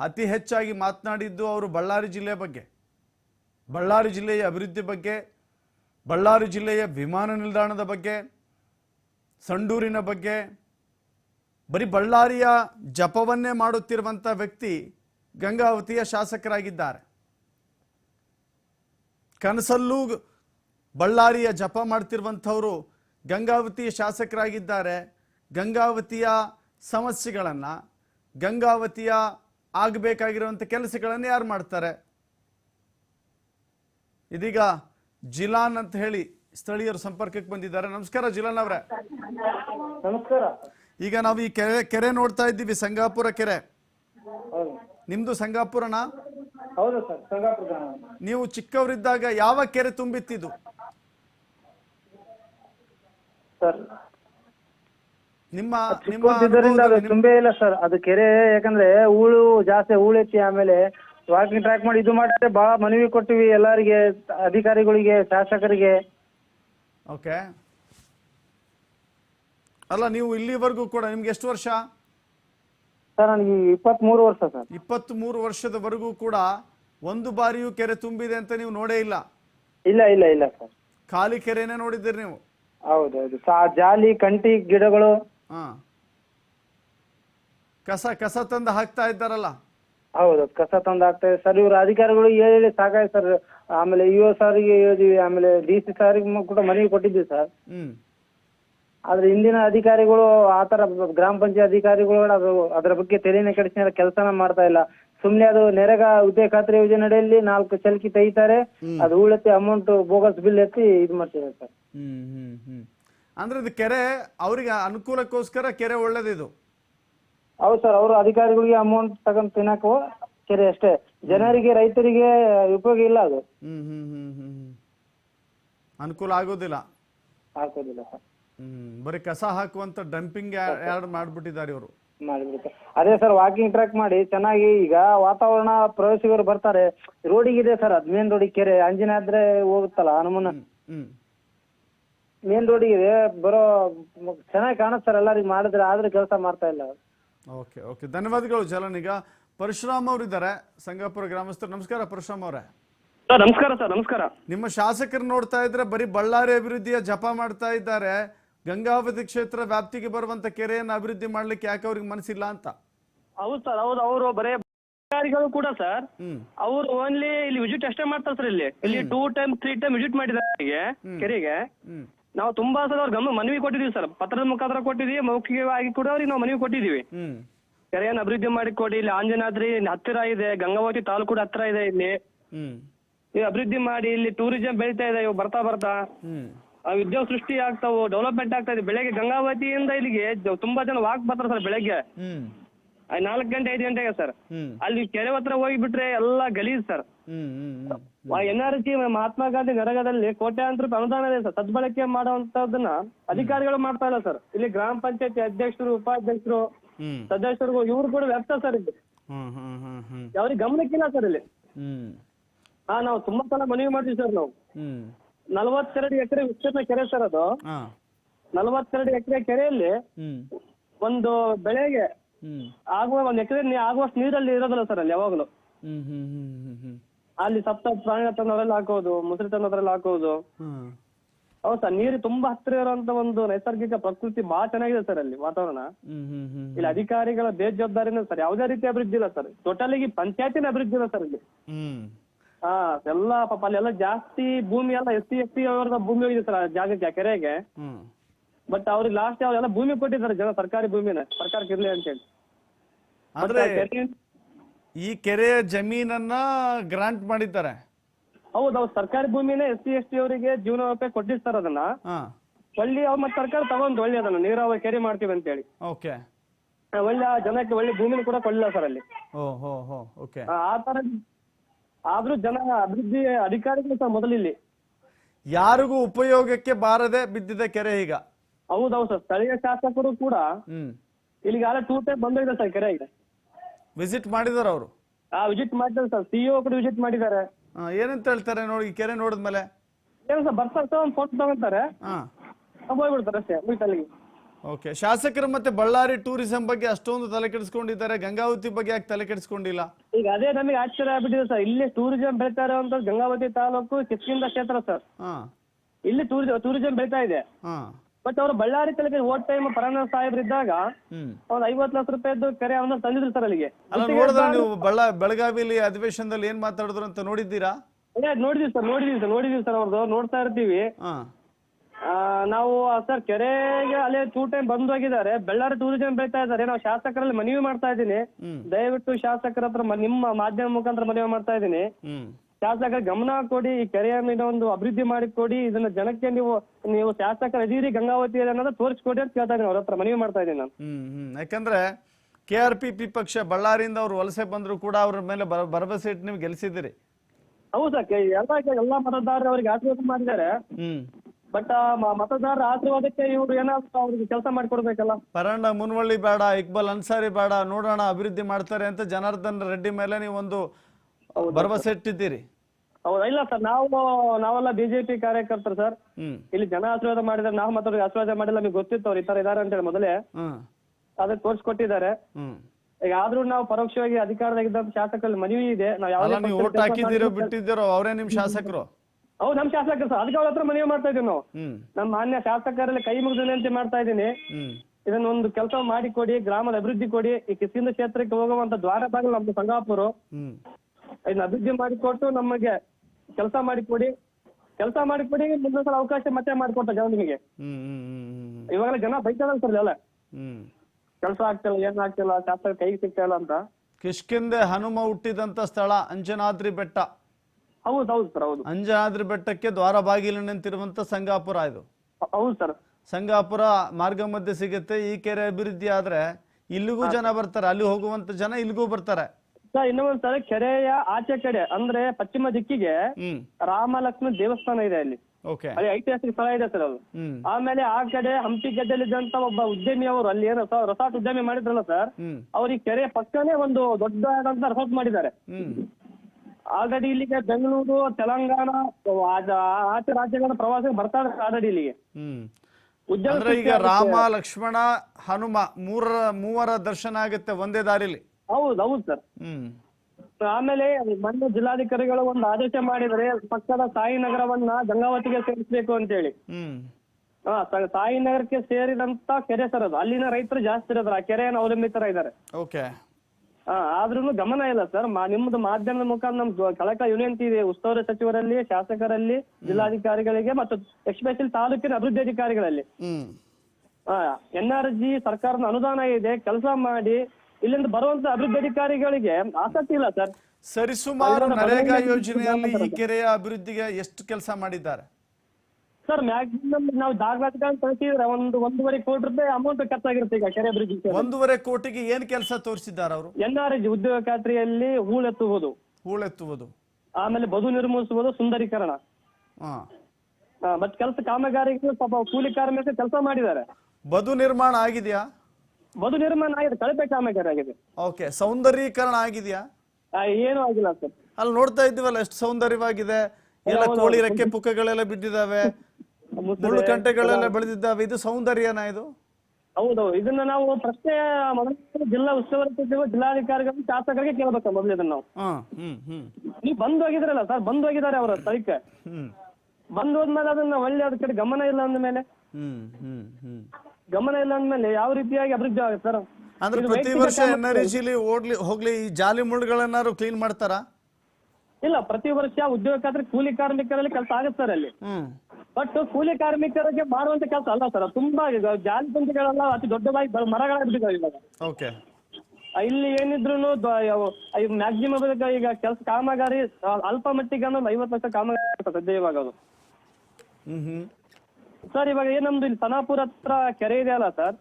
ಅತಿ ಹೆಚ್ಚಾಗಿ ಮಾತನಾಡಿದ್ದು ಅವರು ಬಳ್ಳಾರಿ ಜಿಲ್ಲೆಯ ಬಗ್ಗೆ. ಬಳ್ಳಾರಿ ಜಿಲ್ಲೆಯ ಅಭಿವೃದ್ಧಿ ಬಗ್ಗೆ, ಬಳ್ಳಾರಿ ಜಿಲ್ಲೆಯ ವಿಮಾನ ನಿಲ್ದಾಣದ ಬಗ್ಗೆ, ಸಂಡೂರಿನ ಬಗ್ಗೆ ಬರೀ ಬಳ್ಳಾರಿಯ ಜಪವನ್ನೇ ಮಾಡುತ್ತಿರುವಂಥ ವ್ಯಕ್ತಿ ಗಂಗಾವತಿಯ ಶಾಸಕರಾಗಿದ್ದಾರೆ. ಕನಸಲ್ಲೂ ಬಳ್ಳಾರಿಯ ಜಪ ಮಾಡ್ತಿರುವಂಥವರು ಗಂಗಾವತಿಯ ಶಾಸಕರಾಗಿದ್ದಾರೆ. ಗಂಗಾವತಿಯ ಸಮಸ್ಯೆಗಳನ್ನು, ಗಂಗಾವತಿಯ ಆಗಬೇಕಾಗಿರುವಂಥ ಕೆಲಸಗಳನ್ನು ಯಾರು ಮಾಡ್ತಾರೆ? ಇದೀಗ ಜಿಲಾನ್ ಅಂತ ಹೇಳಿ ಸ್ಥಳೀಯರು ಸಂಪರ್ಕಕ್ಕೆ ಬಂದಿದ್ದಾರೆ. ನಮಸ್ಕಾರ ಜಿಲಾನ್ ಅವರೇ. ನಮಸ್ಕಾರ. ಈಗ ನಾವು ಈ ಕೆರೆ ಕೆರೆ ನೋಡ್ತಾ ಇದ್ದೀವಿ ಸಂಗಾಪುರ ಕೆರೆ. ನಿಮ್ದು ಸಂಗಾಪುರನಾ? ಹೌದು ಸರ್ ಸಂಗಾಪುರ ನೀವು ಚಿಕ್ಕವರಿದ್ದಾಗ ಯಾವ ಕೆರೆ ತುಂಬಿತ್ತಿದ್ದು? ಸರ್ ನಿಮ್ಮ ನಿಮ್ಮ ಚಿಕ್ಕವರಿದ್ದರಿಂದ ಅದು ಅನುಭವದಲ್ಲಿ ತುಂಬೇ ಇಲ್ಲ ಸರ್. ಅದು ಕೆರೆ ಯಾಕಂದ್ರೆ ಹೂಳು ಜಾಸ್ತಿ ಹೂಳೆತ್ತಿ ಆಮೇಲೆ ವಾಕಿಂಗ್ ಟ್ರ್ಯಾಕ್ ಮಾಡಿ ಇದು ಮಾಡಿದ್ರೆ ಬಹಳ ಮನವಿ ಕೊಟ್ಟಿವಿ ಎಲ್ಲರಿಗೆ ಅಧಿಕಾರಿಗಳಿಗೆ ಶಾಸಕರಿಗೆ. ಓಕೆ ಅಲ್ಲ ನೀವು ಇಲ್ಲಿವರೆಗೂ ಕೂಡ ನಿಮ್ಗೆ ಎಷ್ಟು ವರ್ಷ? ಸರ್ ನನಗೆ ಇಪ್ಪತ್ತ್ ಮೂರು ವರ್ಷ ಸರ್. ಇಪ್ಪತ್ತ್ ಮೂರು ವರ್ಷದವರೆಗೂ ಕೂಡ ಒಂದು ಬಾರಿಯೂ ಕೆರೆ ತುಂಬಿದೆ ಅಂತ ನೀವು ನೋಡೇ ಇಲ್ಲ? ಇಲ್ಲ ಇಲ್ಲ ಇಲ್ಲ ಸರ್. ಖಾಲಿ ಕೆರೆನೇ ನೋಡಿದ್ದೀರಿ ನೀವು? ಹೌದೌದು ಸಾ ಜಾಲಿ ಕಂಟಿ ಗಿಡಗಳು. ಹಾ. ಕಸ ಕಸ ತಂದು ಹಾಕ್ತಾ ಇದ್ದಾರಲ್ಲ? ಹೌದು ಕಸ ತಂದು ಹಾಕ್ತಾರೆ ಸರ್ ಇವ್ರ ಅಧಿಕಾರಿಗಳು ಹೇಳಿ ಸಾಕಾಯ್ತು ಸರ್. ಆಮೇಲೆ ಇಒ ಸಾರಿಗೆ ಹೇಳಿದ್ವಿ. ಆಮೇಲೆ ಡಿ ಸಿ ಸಾರಿಗೆ ಕೂಡ ಮನವಿ ಕೊಟ್ಟಿದ್ವಿ ಸರ್. ಹ್ಮ್. ಆದ್ರೆ ಹಿಂದಿನ ಅಧಿಕಾರಿಗಳು ಆತರ ಗ್ರಾಮ ಪಂಚಾಯತ್ ಅಧಿಕಾರಿಗಳು ಅದು ಅದರ ಬಗ್ಗೆ ತಲೆನೇ ಕೆಡಿಸಿ ಕೆಲಸನ ಮಾಡ್ತಾ ಇಲ್ಲ. ಸುಮ್ನೆ ಅದು ನೆರೆಗ ಉದ್ಯೋಗ ಖಾತ್ರಿ ಯೋಜನೆಯಲ್ಲಿ ನಾಲ್ಕು ಚಲ್ಕಿ ತೆಗಿತಾರೆ. ಅದು ಉಳಿತೆ ಅಮೌಂಟ್ ಬೋಗಸ್ ಬಿಲ್ ಎತ್ತಿ ಇದು ಮಾಡ್ತಿದ್ದಾರೆ ಸರ್. ಹ್ಮ್ ಹ್ಮ್ ಹ್ಮ್. ಅಂದ್ರೆ ಇದು ಕೆರೆ ಅವರಿಗೆ ಅನುಕೂಲಕ್ಕೋಸ್ಕರ ಕೆರೆ ಒಳ್ಳೇದಿದು ಹೌದು ಸರ್ ಅವರು ಅಧಿಕಾರಿಗಳಿಗೆ ಅಮೌಂಟ್ ತಗೊಂಡ್ ತಿನ್ನಕು ಕೆರೆ ಅಷ್ಟೇ. ಜನರಿಗೆ ರೈತರಿಗೆ ಉಪಯೋಗ ಇಲ್ಲ ಅದು. ಹ್ಮ್ ಹ್ಮ್ ಹ್ಮ್ ಹ್ಮ್ ಹ್ಮ್. ಅನುಕೂಲ ಆಗೋದಿಲ್ಲ? ಆಗೋದಿಲ್ಲ ಸರ್. ಬರೀ ಕಸ ಹಾಕುವಂತ ಡಂಪಿಂಗ್ ಯಾರ್ಡ್ ಮಾಡ್ಬಿಟ್ಟಿದ್ದಾರೆ ಇವರು? ಮಾಡಿಬಿಡುತ್ತೆ ಅದೇ ಸರ್ ವಾಕಿಂಗ್ ಟ್ರ್ಯಾಕ್ ಮಾಡಿ ಚೆನ್ನಾಗಿ ಈಗ ವಾತಾವರಣ ಪ್ರವಾಸಿಗರು ಬರ್ತಾರೆ. ರೋಡಿಗಿದೆ ಸರ್ ಅದ್ ಮೇನ್ ರೋಡಿಗೆ ಕೆರೆ ಅಂಜನಾದ್ರೆ ಹೋಗುತ್ತಲ್ಲ ಹನುಮನ? ಹ್ಮ್ ಮೇನ್ ರೋಡಿಗೆ ಬರೋ ಚೆನ್ನಾಗಿ ಕಾಣುತ್ತೆ ಸರ್ ಎಲ್ಲರಿಗೆ ಮಾಡಿದ್ರೆ ಆದ್ರೆ ಕೆಲಸ ಮಾಡ್ತಾ ಇಲ್ಲ. ಓಕೆ ಓಕೆ ಧನ್ಯವಾದಗಳು ಜಲನ್. ಈಗ ಪರಶುರಾಮ್ ಅವರಿದ್ದಾರೆ ಸಂಗಾಪುರ ಗ್ರಾಮಸ್ಥರು. ನಮಸ್ಕಾರ ಪರಶುರಾಮ್ ಅವರೇ. ಸರ್ ನಮಸ್ಕಾರ ಸರ್ ನಮಸ್ಕಾರ. ನಿಮ್ಮ ಶಾಸಕರು ನೋಡ್ತಾ ಇದ್ರೆ ಬರೀ ಬಳ್ಳಾರಿ ಅಭಿವೃದ್ಧಿಯ ಜಪ ಮಾಡ್ತಾ ಇದ್ದಾರೆ. ಗಂಗಾವತಿ ಕ್ಷೇತ್ರ ವ್ಯಾಪ್ತಿಗೆ ಬರುವಂತ ಕೆರೆಯನ್ನು ಅಭಿವೃದ್ಧಿ ಮಾಡ್ಲಿಕ್ಕೆ ಯಾಕೆ ಅವ್ರಿಗೆ ಮನಸ್ಸಿಲ್ಲ ಅಂತ? ಹೌದು ಸರ್ ಹೌದು ಅವರು ಬರೇ ಅಧಿಕಾರಿಗಳು ಕೂಡ ಸರ್. ಅವರು ಓನ್ಲಿ ಇಲ್ಲಿ ವಿಸಿಟ್ ಅಷ್ಟೇ ಮಾಡ್ತಾರೆ ಸರ್ ಇಲ್ಲಿ? ಇಲ್ಲಿ two time three time visit ಮಾಡಿದ್ದಾರೆ ಕೆರೆಗೆ. ನಾವು ತುಂಬಾ ಸಲ ಅವ್ರ ಗಮನ ಮನವಿ ಕೊಟ್ಟಿದೀವಿ ಸರ್. ಪತ್ರದ ಮುಖಾಂತರ ಕೊಟ್ಟಿದೀವಿ ಮೌಖಿಕವಾಗಿ ಕೂಡ ಅವ್ರಿಗೆ ನಾವು ಮನವಿ ಕೊಟ್ಟಿದೀವಿ. ಕೆರೆಯನ್ನು ಅಭಿವೃದ್ಧಿ ಮಾಡಿ ಕೊಡಿ ಇಲ್ಲಿ ಆಂಜನಾದ್ರಿ ಹತ್ತಿರ ಇದೆ ಗಂಗಾವತಿ ತಾಲೂಕು ಕೂಡ ಹತ್ತಿರ ಇದೆ ಇಲ್ಲಿ. ಅಭಿವೃದ್ಧಿ ಮಾಡಿ ಇಲ್ಲಿ ಟೂರಿಸಂ ಬೆಳೀತಾ ಇದೆ ಇವಾಗ ಬರ್ತಾ ಬರ್ತಾ. ಉದ್ಯೋಗ ಸೃಷ್ಟಿ ಆಗ್ತಾವು ಡೆವಲಪ್ಮೆಂಟ್ ಆಗ್ತಾ ಇದೆ ಬೆಳಗ್ಗೆ ಗಂಗಾವತಿಯಿಂದ ಇಲ್ಲಿಗೆ ಜ- ತುಂಬಾ ಜನ ವಾಕ್ ಬರ್ತಾರೆ ಸರ್ ಬೆಳಗ್ಗೆ. ಹ್ಮ್. ಆ ನಾಲ್ಕು ಗಂಟೆ ಐದು ಗಂಟೆಗೆ ಸರ್. ಹ್ಮ್. ಅಲ್ಲಿ ಕೆರೆ ಹತ್ರ ಹೋಗಿಬಿಟ್ರೆ ಎಲ್ಲ ಗಲೀಜ್ ಸರ್. ಹ್ಮ್ ಹ್ಮ್ ಹ್ಮ್ N R C Mahatma Gandhi ನರಗದಲ್ಲಿ ಕೋಟ್ಯಾಂತರ ರೂಪಾಯಿ ಅನುದಾನ ಇದೆ ಸರ್. ಸದ್ಬಳಕೆ ಮಾಡುವಂತದನ್ನ ಅಧಿಕಾರಿಗಳು ಮಾಡ್ತಾ ಇಲ್ಲ ಸರ್. ಇಲ್ಲಿ ಗ್ರಾಮ ಪಂಚಾಯತಿ ಅಧ್ಯಕ್ಷರು ಉಪಾಧ್ಯಕ್ಷರು ಹ್ಮ್. ಸದಸ್ಯರು ಇವ್ರು ಕೂಡ ವ್ಯಕ್ತ ಸರ್ ಇಲ್ಲಿ. ಹ್ಮ್ ಹ್ಮ್ ಹ್ಮ್ ಹ್ಮ್ ಅವ್ರಿಗೆ ಗಮನಕ್ಕಿಲ್ಲ ಸರ್ ಇಲ್ಲಿ. ಹ್ಮ್. ಹಾ ನಾವು ತುಂಬಾ ಸಲ ಮನವಿ ಮಾಡ್ತೀವಿ ಸರ್ ನಾವು. ಹ್ಮ್. ನಲವತ್ತೆರಡು ಎಕರೆ ವಿಸ್ತೀರ್ಣ ಕೆರೆ ಸರ್ ಅದು. ಹಾ. ನಲವತ್ತೆರಡು ಎಕರೆ ಕೆರೆಯಲ್ಲಿ ಹ್ಮ್. ಒಂದು ಬೆಳೆಗೆ ಹ್ಮ್. ಆಗುವ ಒಂದ್ ಎಕರೆ ಆಗುವಷ್ಟು ನೀರಲ್ಲಿ ಇರೋದಿಲ್ಲ ಸರ್ ಅಲ್ಲಿ ಯಾವಾಗಲೂ. ಹ್ಮ್ ಹ್ಮ್ ಹ್ಮ್ ಹ್ಮ್ ಹ್ಮ್. ಅಲ್ಲಿ ಸಪ್ತ ಪ್ರಾಣಿ ತಂದವರೆಲ್ಲ ಹಾಕೋದು ಮುಸರಿ ತಂದವರೆಲ್ಲ ಹಾಕೋದು. ಹೌದ್ ಹೌದು ಸರ್ ನೀರು ತುಂಬಾ ಹತ್ತಿರ ಇರುವಂತ ಒಂದು ನೈಸರ್ಗಿಕ ಪ್ರಕೃತಿ ಬಹಳ ಚೆನ್ನಾಗಿದೆ ಸರ್ ಅಲ್ಲಿ ವಾತಾವರಣ. ಹ್ಮ್ ಹ್ಮ್ ಹ್ಮ್ ಇಲ್ಲಿ ಅಧಿಕಾರಿಗಳ ಬೇಜವಾಬ್ದಾರಿನ ಸರ್ ಯಾವುದೇ ರೀತಿ ಅಭಿವೃದ್ಧಿ ಇಲ್ಲ ಸರ್. ಟೋಟಲಿಗೆ ಪಂಚಾಯತಿನ ಅಭಿವೃದ್ಧಿ ಇಲ್ಲ ಸರ್ ಇಲ್ಲಿ. ಹ್ಮ್. ಹಾ ಎಲ್ಲ ಪಾಪ ಅಲ್ಲೆಲ್ಲ ಜಾಸ್ತಿ ಭೂಮಿ ಎಲ್ಲ ಎಸ್ ಸಿ ಎಸ್ ಅವರದ ಭೂಮಿ ಹೋಗಿದೆ ಸರ್ ಆ ಜಾಗಕ್ಕೆ ಆ ಕೆರೆಗೆ. ಹ್ಮ್. ಬಟ್ ಅವ್ರಿಗೆ ಲಾಸ್ಟ್ ಅವರೆಲ್ಲ ಭೂಮಿ ಕೊಟ್ಟಿದ್ದಾರೆ ಜನ ಸರ್ಕಾರಿ ಭೂಮಿನ ಸರ್ಕಾರಕ್ಕೆ ಇರ್ಲಿ ಅಂತೇಳಿ. ಹೇಳಿ ಕೆರೆ- ಈ ಕೆರೆಯ ಜಮೀನನ್ನ ಗ್ರಾಂಟ್ ಮಾಡಿದ್ದಾರೆ. ಹೌದು ಅವ್ರು ಸರ್ಕಾರಿ ಭೂಮಿನೇ ಎಸ್ ಸಿ ಎಸ್ ಟಿ ಅವರಿಗೆ ರೂಪಾಯಿ ಕೊಟ್ಟಿರ್ತಾರ ಅದನ್ನ. ಹಾ. ಅವ್ರ ಅವ್ರು ಮತ್ತೆ ಸರ್ಕಾರ ತಗೊಂಡ್ ಒಳ್ಳೆ ಅದನ್ನ ನೀರಾವರಿ ಕೆರೆ ಮಾಡ್ತೀವಿ ಅಂತೇಳಿ. ಓಕೆ. ಒಳ್ಳೆ ಆ ಜನಕ್ಕೆ ಒಳ್ಳೆ ಭೂಮಿನ ಕೂಡ ಕೊಡಲಿಲ್ಲ ಸರ್ ಅಲ್ಲಿ. ಓ ಹೋ ಹೋ ಓಕೆ. ಆ ಆ ತರ ಆದ್ರೂ ಜನ ಅಭಿವೃದ್ಧಿ ಅಧಿಕಾರಿಗಳು ಸರ್ ಮೊದಲಿಲ್ಲಿ. ಯಾರಿಗೂ ಉಪಯೋಗಕ್ಕೆ ಬಾರದೆ ಬಿದ್ದಿದೆ ಕೆರೆ ಈಗ. ಹೌದೌದು ಸರ್. ಸ್ಥಳೀಯ ಶಾಸಕರು ಕೂಡ ಹ್ಮ್. ಯಾರ ಟೂ ಟೈಮ್ ಬಂದಿದೆ ಸರ್ ಕೆರೆ ಈಗ. ವಿಸಿಟ್ ಮಾಡಿದಾರ ಅವರು? ಆ ವಿಸಿಟ್ ಮಾಡಿದಾರೆ ಸರ್. ಸಿಇಒ ಕೂಡ ವಿಸಿಟ್ ಮಾಡಿದ್ದಾರೆ. ಏನಂತ ಹೇಳ್ತಾರೆ ನೋಡಿ ಈ ಕೆರೆ ನೋಡಿದ್ಮೇಲೆ? ಏನು ಸರ್ ಬರ್ತಾರೆ ಸರ್ ಒಂದು ಫೋಟೋ ತಗೊಂತಾರೆ. ಹಾ. ಹೋಗ್ಬಿಡ್ತಾರೆ ಅಷ್ಟೇ ಮುಗಿತು ಅಲ್ಲಿಗೆ ಓಕೆ ಶಾಸಕರು ಮತ್ತೆ ಬಳ್ಳಾರಿ ಟೂರಿಸಂ ಬಗ್ಗೆ ಅಷ್ಟೊಂದು ತಲೆ ಕೆಡಿಸ್ಕೊಂಡಿದ್ದಾರೆ. ಗಂಗಾವತಿ ಬಗ್ಗೆ ಯಾಕೆ ತಲೆ ಕೆಡಿಸ್ಕೊಂಡಿಲ್ಲ? ಈಗ ಅದೇ ನಮಗೆ ಆಶ್ಚರ್ಯ ಆಗ್ಬಿಟ್ಟಿದೆ ಸರ್. ಇಲ್ಲಿ ಟೂರಿಸಂ ಬೆಳೀತಾ ಅಂತ ಗಂಗಾವತಿ ತಾಲೂಕು ಕಿಷ್ಕಿಂದ ಕ್ಷೇತ್ರ ಸರ್. ಹಾ. ಇಲ್ಲಿ ಟೂರಿಸಂ ಟೂರಿಸಂ ಬೆಳೀತಾ ಇದೆ. ಹಾ. ಬಟ್ ಅವರು ಬಳ್ಳಾರಿ ತಲೆಗೆ ಓಟ್ ಟೈಮ್ ಪರಾಣ ಸಾಹೇಬ್ರು ಇದ್ದಾಗ ಹ್ಮ್. ಒಂದ್ ಐವತ್ತು ಲಕ್ಷ ರೂಪಾಯಿದ್ದು ಕೆರೆ ಅವನ್ನ ತಂದಿದ್ರು ಸರ್ ಅಲ್ಲಿಗೆ. ಅಲ್ಲ ನೋಡಿದ್ರೆ ನೀವು ಬಳ್ಳ ಬೆಳಗಾವಿಲಿ ಅಧಿವೇಶನದಲ್ಲಿ ಏನ್ ಮಾತಾಡಿದ್ರು ಅಂತ ನೋಡಿದ್ದೀರಾ? ಅದೇ ನೋಡಿದೀವಿ ಸರ್ ನೋಡಿದೀವಿ ಸರ್ ನೋಡಿದೀವಿ ಸರ್ ಅವ್ರದ್ದು. ನೋಡ್ತಾ ಇರ್ತೀವಿ. ಹಾ. ನಾವು ಸರ್ ಕೆರೆಗೆ ಅಲ್ಲೇ ಟೂ ಟೈಮ್ ಬಂದ್ ಹೋಗಿದ್ದಾರೆ. ಬೆಳ್ಳಾರಿ ಟೂರಿಸಂ ಬೆಳೀತಾ ಇದ್ದಾರೆ. ನಾವು ಶಾಸಕರಲ್ಲಿ ಮನವಿ ಮಾಡ್ತಾ ಇದ್ದೀನಿ. ದಯವಿಟ್ಟು ಶಾಸಕರ ಹತ್ರ ಮ- ನಿಮ್ಮ ಮಾಧ್ಯಮ ಮುಖಾಂತರ ಮನವಿ ಮಾಡ್ತಾ ಇದ್ದೀನಿ. ಹ್ಮ್. ಶಾಸಕರ ಗಮನ ಕೊಡಿ. ಈ ಕೆರೆಯ ಮೇಲೆ ಒಂದು ಅಭಿವೃದ್ಧಿ ಮಾಡಿ ಕೊಡಿ ಇದನ್ನ ಜನಕ್ಕೆ ನೀವು ನೀವು ಶಾಸಕರ ಇದೀರಿ ಗಂಗಾವತಿ ಅನ್ನೋದು ತೋರಿಸ್ಕೊಡಿ ಅಂತ ಕೇಳ್ತಾ ಇದ್ದೀನಿ. ಅವ್ರ ಹತ್ರ ಮನವಿ ಮಾಡ್ತಾ ಇದ್ದೀನಿ ನಾನು. ಹ್ಮ್ ಹ್ಮ್. ಯಾಕಂದ್ರೆ ಕೆ ಆರ್ ಪಿ ಪಿ ಪಕ್ಷ ಬಳ್ಳಾರಿಯಿಂದ ಅವ್ರು ವಲಸೆ ಬಂದ್ರು ಕೂಡ ಅವ್ರ ಮೇಲೆ ಭರ- ಭರವಸೆ ಇಟ್ಟು ನೀವು ಗೆಲ್ಸಿದ್ದೀರಿ. ಹೌದು ಸರ್. ಎಲ್ಲ ಎಲ್ಲಾ ಮತದಾರರು ಅವ್ರಿಗೆ ಆಶೀರ್ವಾದ ಮಾಡಿದ್ದಾರೆ. ಹ್ಮ್. ಬಟ್ ಮತದಾರರ ಆಶೀರ್ವಾದಕ್ಕೆ ಇವ್ರು ಏನಾದ್ರು ಅವ್ರಿಗೆ ಕೆಲಸ ಮಾಡಿಕೊಡ್ಬೇಕಲ್ಲ. ಪರಣ್ಣ ಮುನ್ವಳ್ಳಿ ಬೇಡ ಇಕ್ಬಾಲ್ ಅನ್ಸಾರಿ ಬೇಡ ನೋಡೋಣ ಅಭಿವೃದ್ಧಿ ಮಾಡ್ತಾರೆ ಅಂತ ಜನಾರ್ದನ್ ರೆಡ್ಡಿ ಮೇಲೆ ನೀವು ಒಂದು ಭರವಸೆ ಇಟ್ಟಿದ್ದೀರಿ. ಹೌದಾ ಇಲ್ಲ ಸರ್ ನಾವು ನಾವೆಲ್ಲ ಬಿಜೆಪಿ ಕಾರ್ಯಕರ್ತರು ಸರ್. ಇಲ್ಲಿ ಜನ ಆಶೀರ್ವಾದ ಮಾಡಿದ್ರೆ ನಾವು ಮತ್ತೆ ಆಶೀರ್ವಾದ ಮಾಡಿಲ್ಲ ನಮಗೆ ಗೊತ್ತಿತ್ತು ಅವ್ರು ಈ ತರ ಇದಾರೆ ಅಂತೇಳಿ ಮೊದಲೇ. ಅದಕ್ಕೆ ತೋರಿಸ್ಕೊಟ್ಟಿದ್ದಾರೆ. ಈಗ ಆದ್ರೂ ನಾವು ಪರೋಕ್ಷವಾಗಿ ಅಧಿಕಾರದಾಗಿದ್ದ ಶಾಸಕರಲ್ಲಿ ಮನವಿ ಇದೆ ನಾವು ಓಟ್ ಹಾಕಿದ್ದೀರೋ ಬಿಟ್ಟಿದ್ದೀರೋ ಅವರೇ ನಿಮ್ ಶಾಸಕರು. ಹೌದು ನಮ್ ಶಾಸಕರು ಸರ್. ಅದಕ್ಕೆ ಅವ್ರ ಹತ್ರ ಮನವಿ ಮಾಡ್ತಾ ಇದ್ದೀವಿ ನಾವು. ಹ್ಮ್. ನಮ್ಮ ಮಾನ್ಯ ಶಾಸಕರಲ್ಲಿ ಕೈ ಮುಗಿದು ವಿನಂತಿ ಮಾಡ್ತಾ ಇದ್ದೀನಿ. ಹ್ಮ್. ಇದನ್ನ ಒಂದು ಕೆಲಸ ಮಾಡಿ ಕೊಡಿ ಗ್ರಾಮದ ಅಭಿವೃದ್ಧಿ ಕೊಡಿ. ಈ ಕಿಸಿಂದ ಕ್ಷೇತ್ರಕ್ಕೆ ಹೋಗುವಂತ ದ್ವಾರ ಬಾಗಿಲು ನಮ್ದು ಸಂಗಾಪುರ. ಹ್ಮ್. ಇದನ್ನ ಅಭಿವೃದ್ಧಿ ಮಾಡಿಕೊಟ್ಟು ನಮಗೆ ಕೆಲಸ ಮಾಡಿಕೊಡಿ ಕೆಲಸ ಮಾಡಿಕೊಡಿ ಮುಂದೆ ಸಲ ಅವಕಾಶ ಮತ್ತೆ ಮಾಡಿಕೊಟ್ಟ ಜನರಿಗೆ. ಹ್ಮ್ ಹ್ಮ್ ಹ್ಮ್ ಹ್ಮ್ ಇವಾಗಲೇ ಜನ ಬೈತಾರಲ್ಲ ಸರ್ ಎಲ್ಲ ಹ್ಮ್. ಕೆಲಸ ಆಗ್ತಿಲ್ಲ ಏನ್ ಆಗ್ತಿಲ್ಲ ಶಾಸಕ ಕೈಗೆ ಸಿಗ್ತಾ ಇಲ್ಲ ಅಂತ. ಕಿಷ್ಕಿಂದೆ ಹನುಮ ಹುಟ್ಟಿದಂತ ಸ್ಥಳ ಅಂಜನಾದ್ರಿ ಬೆಟ್ಟ. ಹೌದು ಹೌದು ಸರ್ ಹೌದು. ಅಂಜನಾದ್ರಿ ಬೆಟ್ಟಕ್ಕೆ ದ್ವಾರ ಬಾಗಿಲು ನಿಂತಿರುವಂತ ಸಂಗಾಪುರ ಇದು. ಹೌದು ಸರ್. ಸಂಗಾಪುರ ಮಾರ್ಗ ಮಧ್ಯೆ ಸಿಗುತ್ತೆ ಈ ಕೆರೆ ಅಭಿವೃದ್ಧಿ ಆದ್ರೆ ಇಲ್ಲಿಗೂ ಜನ ಬರ್ತಾರೆ ಅಲ್ಲಿ ಹೋಗುವಂತ ಜನ ಇಲ್ಲಿಗೂ ಬರ್ತಾರೆ. ಸರ್ ಇನ್ನೊಂದ್ ಸಲ ಕೆರೆಯ ಆಚೆ ಕಡೆ ಅಂದ್ರೆ ಪಶ್ಚಿಮ ದಿಕ್ಕಿಗೆ ಹ್ಮ್. ರಾಮ ಲಕ್ಷ್ಮಣ ದೇವಸ್ಥಾನ ಇದೆ ಅಲ್ಲಿ. ಓಕೆ. ಅಲ್ಲಿ ಐತಿಹಾಸಿಕ ಸ್ಥಳ ಇದೆ ಸರ್ ಅದು. ಆಮೇಲೆ ಆ ಕಡೆ ಹಂಪಿ ಗದ್ದೆಲಿದ್ದಂತ ಒಬ್ಬ ಉದ್ಯಮಿ ಅವರು ಅಲ್ಲಿ ಏನು ರೆಸಾರ್ಟ್ ಉದ್ಯಮಿ ಮಾಡಿದ್ರಲ್ಲ ಸರ್ ಹ್ಮ್. ಅವ್ರಿಗೆ ಕೆರೆ ಪಕ್ಕನೇ ಒಂದು ದೊಡ್ಡದಾದಂತ ರೆಸಾರ್ಟ್ ಮಾಡಿದ್ದಾರೆ. ಆಲ್ರೆಡಿ ಇಲ್ಲಿಗೆ ಬೆಂಗಳೂರು ತೆಲಂಗಾಣ ಆ- ಆಚೆ ರಾಜ್ಯಗಳ ಪ್ರವಾಸ ಬರ್ತಾ ಇದ್ದಾರೆ ಆಲ್ರೆಡಿ ಇಲ್ಲಿಗೆ. ಹ್ಮ್. ಉದ್ಯೋಗ ಅಂದ್ರೆ ಈಗ ಸೃಷ್ಟಿ ಆಗುತ್ತೆ. ರಾಮ ಲಕ್ಷ್ಮಣ ಹನುಮ ಮೂರ ಮೂವರ ದರ್ಶನ ಆಗುತ್ತೆ ಒಂದೇ ದಾರಿಲಿ. ಹೌದು ಹೌದು ಸರ್. ಹ್ಮ್. ಆಮೇಲೆ ಮೊನ್ನೆ ಜಿಲ್ಲಾಧಿಕಾರಿಗಳು ಒಂದು ಆದೇಶ ಮಾಡಿದರೆ ಪಕ್ಕದ ಸಾಯಿ ನಗರವನ್ನ ಗಂಗಾವತಿಗೆ ಸೇರಿಸಬೇಕು ಅಂತೇಳಿ. ಹ್ಮ್. ಹಾ ಸ- ಸಾಯಿ ನಗರಕ್ಕೆ ಸೇರಿದಂತ ಕೆರೆ ಸರ್ ಅದು. ಅಲ್ಲಿನ ರೈತರು ಜಾಸ್ತಿ ಇರೋದ್ರ ಆ ಕೆರೆಯನ್ನು ಅವಲಂಬಿತರ ಇದ್ದಾರೆ ಓಕೆ. ಆದ್ರೂ ಗಮನ ಇಲ್ಲ ಸರ್. ನಿಮ್ದು ಮಾಧ್ಯಮದ ಮುಖಾಂತರ ನಮ್ ಕಳಕ ಯೂನಿಯನ್ ಇದೆ ಉಸ್ತುವಾರಿ ಸಚಿವರಲ್ಲಿ ಶಾಸಕರಲ್ಲಿ ಜಿಲ್ಲಾಧಿಕಾರಿಗಳಿಗೆ ಮತ್ತು ಎಸ್ಪೆಷಲಿ ತಾಲೂಕಿನ ಅಭಿವೃದ್ಧಿ ಅಧಿಕಾರಿಗಳಲ್ಲಿ. ಎನ್ ಆರ್ ಜಿ ಸರ್ಕಾರದ ಅನುದಾನ ಇದೆ ಕೆಲಸ ಮಾಡಿ ಇಲ್ಲಿಂದ ಬರುವಂತ ಅಭಿವೃದ್ಧಿ ಅಧಿಕಾರಿಗಳಿಗೆ ಆಸಕ್ತಿ ಇಲ್ಲ ಸರ್. ಸರಿಸುಮಾರು ನರೇಗಾ ಯೋಜನೆಯಲ್ಲಿ ಈ. ಕೆರೆಯ ಅಭಿವೃದ್ಧಿಗೆ ಎಷ್ಟು ಕೆಲಸ ಮಾಡಿದ್ದಾರೆ? ಸರ್ ಮ್ಯಾಕ್ಸಿಮಮ್ ನಾವು ದಾಖಲಾತಿಗಳನ್ನ ಕಳಿಸಿದ್ರೆ ಒಂದು ಒಂದೂವರೆ ಕೋಟಿ ರೂಪಾಯಿ ಅಮೌಂಟ್ ಖರ್ಚಾಗಿರುತ್ತೆ ಈಗ ಕೆರೆ ಬ್ರಿಡ್ಜ್ ಒಂದೂವರೆ ಕೋಟಿಗೆ ಏನ್ ಕೆಲಸ ತೋರಿಸಿದ್ದಾರೆ ಅವರು? ಎನ್ ಆರ್ ಉದ್ಯೋಗ ಖಾತ್ರಿಯಲ್ಲಿ ಹೂಳೆತ್ತುವುದು ಹೂಳೆತ್ತುವುದು. ಆಮೇಲೆ ಬದು ನಿರ್ಮಿಸುವುದು ಸುಂದರೀಕರಣ. ಹಾ. ಆ, ಮತ್ತೆ ಕೆಲಸ ಕಾಮಗಾರಿಗಳು ಪಾಪ ಕೂಲಿ ಕಾರ್ಮಿಕರು ಕೆಲಸ ಮಾಡಿದ್ದಾರೆ. ಬದು ನಿರ್ಮಾಣ ಆಗಿದೆಯಾ? ಬದು ನಿರ್ಮಾಣ ಆಗಿದೆ ಕಳಪೆ ಕಾಮಗಾರಿ ಆಗಿದೆ. ಓಕೆ ಸೌಂದರ್ಯೀಕರಣ ಆಗಿದೆಯಾ? ಆ, ಏನೂ ಆಗಿಲ್ಲ ಸರ್ ಅಲ್ಲಿ ನೋಡ್ತಾ ಇದ್ದೀವಲ್ಲ ಎಷ್ಟು ಸೌಂದರ್ಯವಾಗಿದೆ. ಎಲ್ಲ ಕೋಳಿ. ರೆಕ್ಕೆ ಪುಕ್ಕಗಳೆಲ್ಲ ಬಿದ್ದಿದ್ದಾವೆ ಮುಸುರೆ, ಮುಳ್ಳು ಕಂಟೆಗಳೆಲ್ಲ ಬೆಳೆದಿದ್ದಾವೆ ಇದು ಸೌಂದರ್ಯನಾ ಇದು? ಹೌದು ಇದನ್ನ ನಾವು ಪ್ರಶ್ನೆ ಮೊದಲು ಜಿಲ್ಲಾ ಉಸ್ತುವಾರಿ ಸಚಿವ ಜಿಲ್ಲಾಧಿಕಾರಿಗಳು ಶಾಸಕರಿಗೆ ಕೇಳ್ಬೇಕು ಮೊದಲು ಇದನ್ನ ನಾವು. ಹಾ ಹ್ಮ್ ಹ್ಮ್. ನೀವು ಬಂದ್ ಹೋಗಿದ್ರಲ್ಲ ಸರ್ ಬಂದ್ ಹೋಗಿದ್ದಾರೆ ಅವರ ಸ್ಥಳಕ್ಕೆ. ಹ್ಮ್. ಬಂದ್ ಹೋದ್ಮೇಲೆ ಅದನ್ನ ಒಳ್ಳೆ ಅದ್ರ ಕಡೆ ಗಮನ ಇಲ್ಲ ಅಂದ್ಮೇಲೆ. ಹ್ಮ್ ಹ್ಮ್ ಹ್ಮ್. ಗಮನ ಇಲ್ಲ ಅಂದ್ಮೇಲೆ ಯಾವ ರೀತಿಯಾಗಿ ಅಭಿವೃದ್ಧಿ ಆಗುತ್ತೆ ಸರ್? ಅಂದ್ರೆ ಇದು ಪ್ರತಿ ವೈಯಕ್ತಿಕ ವರ್ಷ ಕಾಮ- ಎನ್ ಆರ್ ಜಿಲಿ ಓಡ್ಲಿ ಹೋಗ್ಲಿ ಈ ಜಾಲಿ ಮುಳ್ಳುಗಳನ್ನಾರು ಕ್ಲೀನ್ ಮಾಡ್ತಾರಾ? ಇಲ್ಲ ಪ್ರತಿ ವರ್ಷ ಉದ್ಯೋಗ ಖಾತ್ರಿ ಕೂಲಿ ಕಾರ್ಮಿಕರಲ್ಲಿ ಕೆಲಸ ಆಗುತ್ತೆ ಸರ್ ಅಲ್ಲಿ. ಹ್ಮ್. ಬಟ್ ಕೂಲಿ ಕಾರ್ಮಿಕರಿಗೆ ಮಾಡುವಂತ ಕೆಲಸ ಅಲ್ಲ ಸರ್. ತುಂಬಾ ಈಗ ಜಾಲಿ ಅತಿ ದೊಡ್ಡದಾಗಿ ಬ- ಇವಾಗ. ಓಕೆ ಆ, ಇಲ್ಲಿ ಏನಿದ್ರು ಮ್ಯಾಕ್ಸಿಮಮ್ ಈಗ ಕೆಲಸ ಕಾಮಗಾರಿ ಆ, ಅಲ್ಪ ಮಟ್ಟಿಗೆ ಒಂದು ಐವತ್ತು ಲಕ್ಷ ಕಾಮಗಾರಿ ಸದ್ಯ ಇವಾಗ ಅದು. ಹ್ಮ್ ಹ್ಮ್ ಸರ್ ಇವಾಗ ಏನ್ ನಮ್ದು ಇಲ್ಲಿ ಸನಾಪುರ ಹತ್ರ ಕೆರೆ ಇದೆ ಅಲ್ಲ ಸರ್.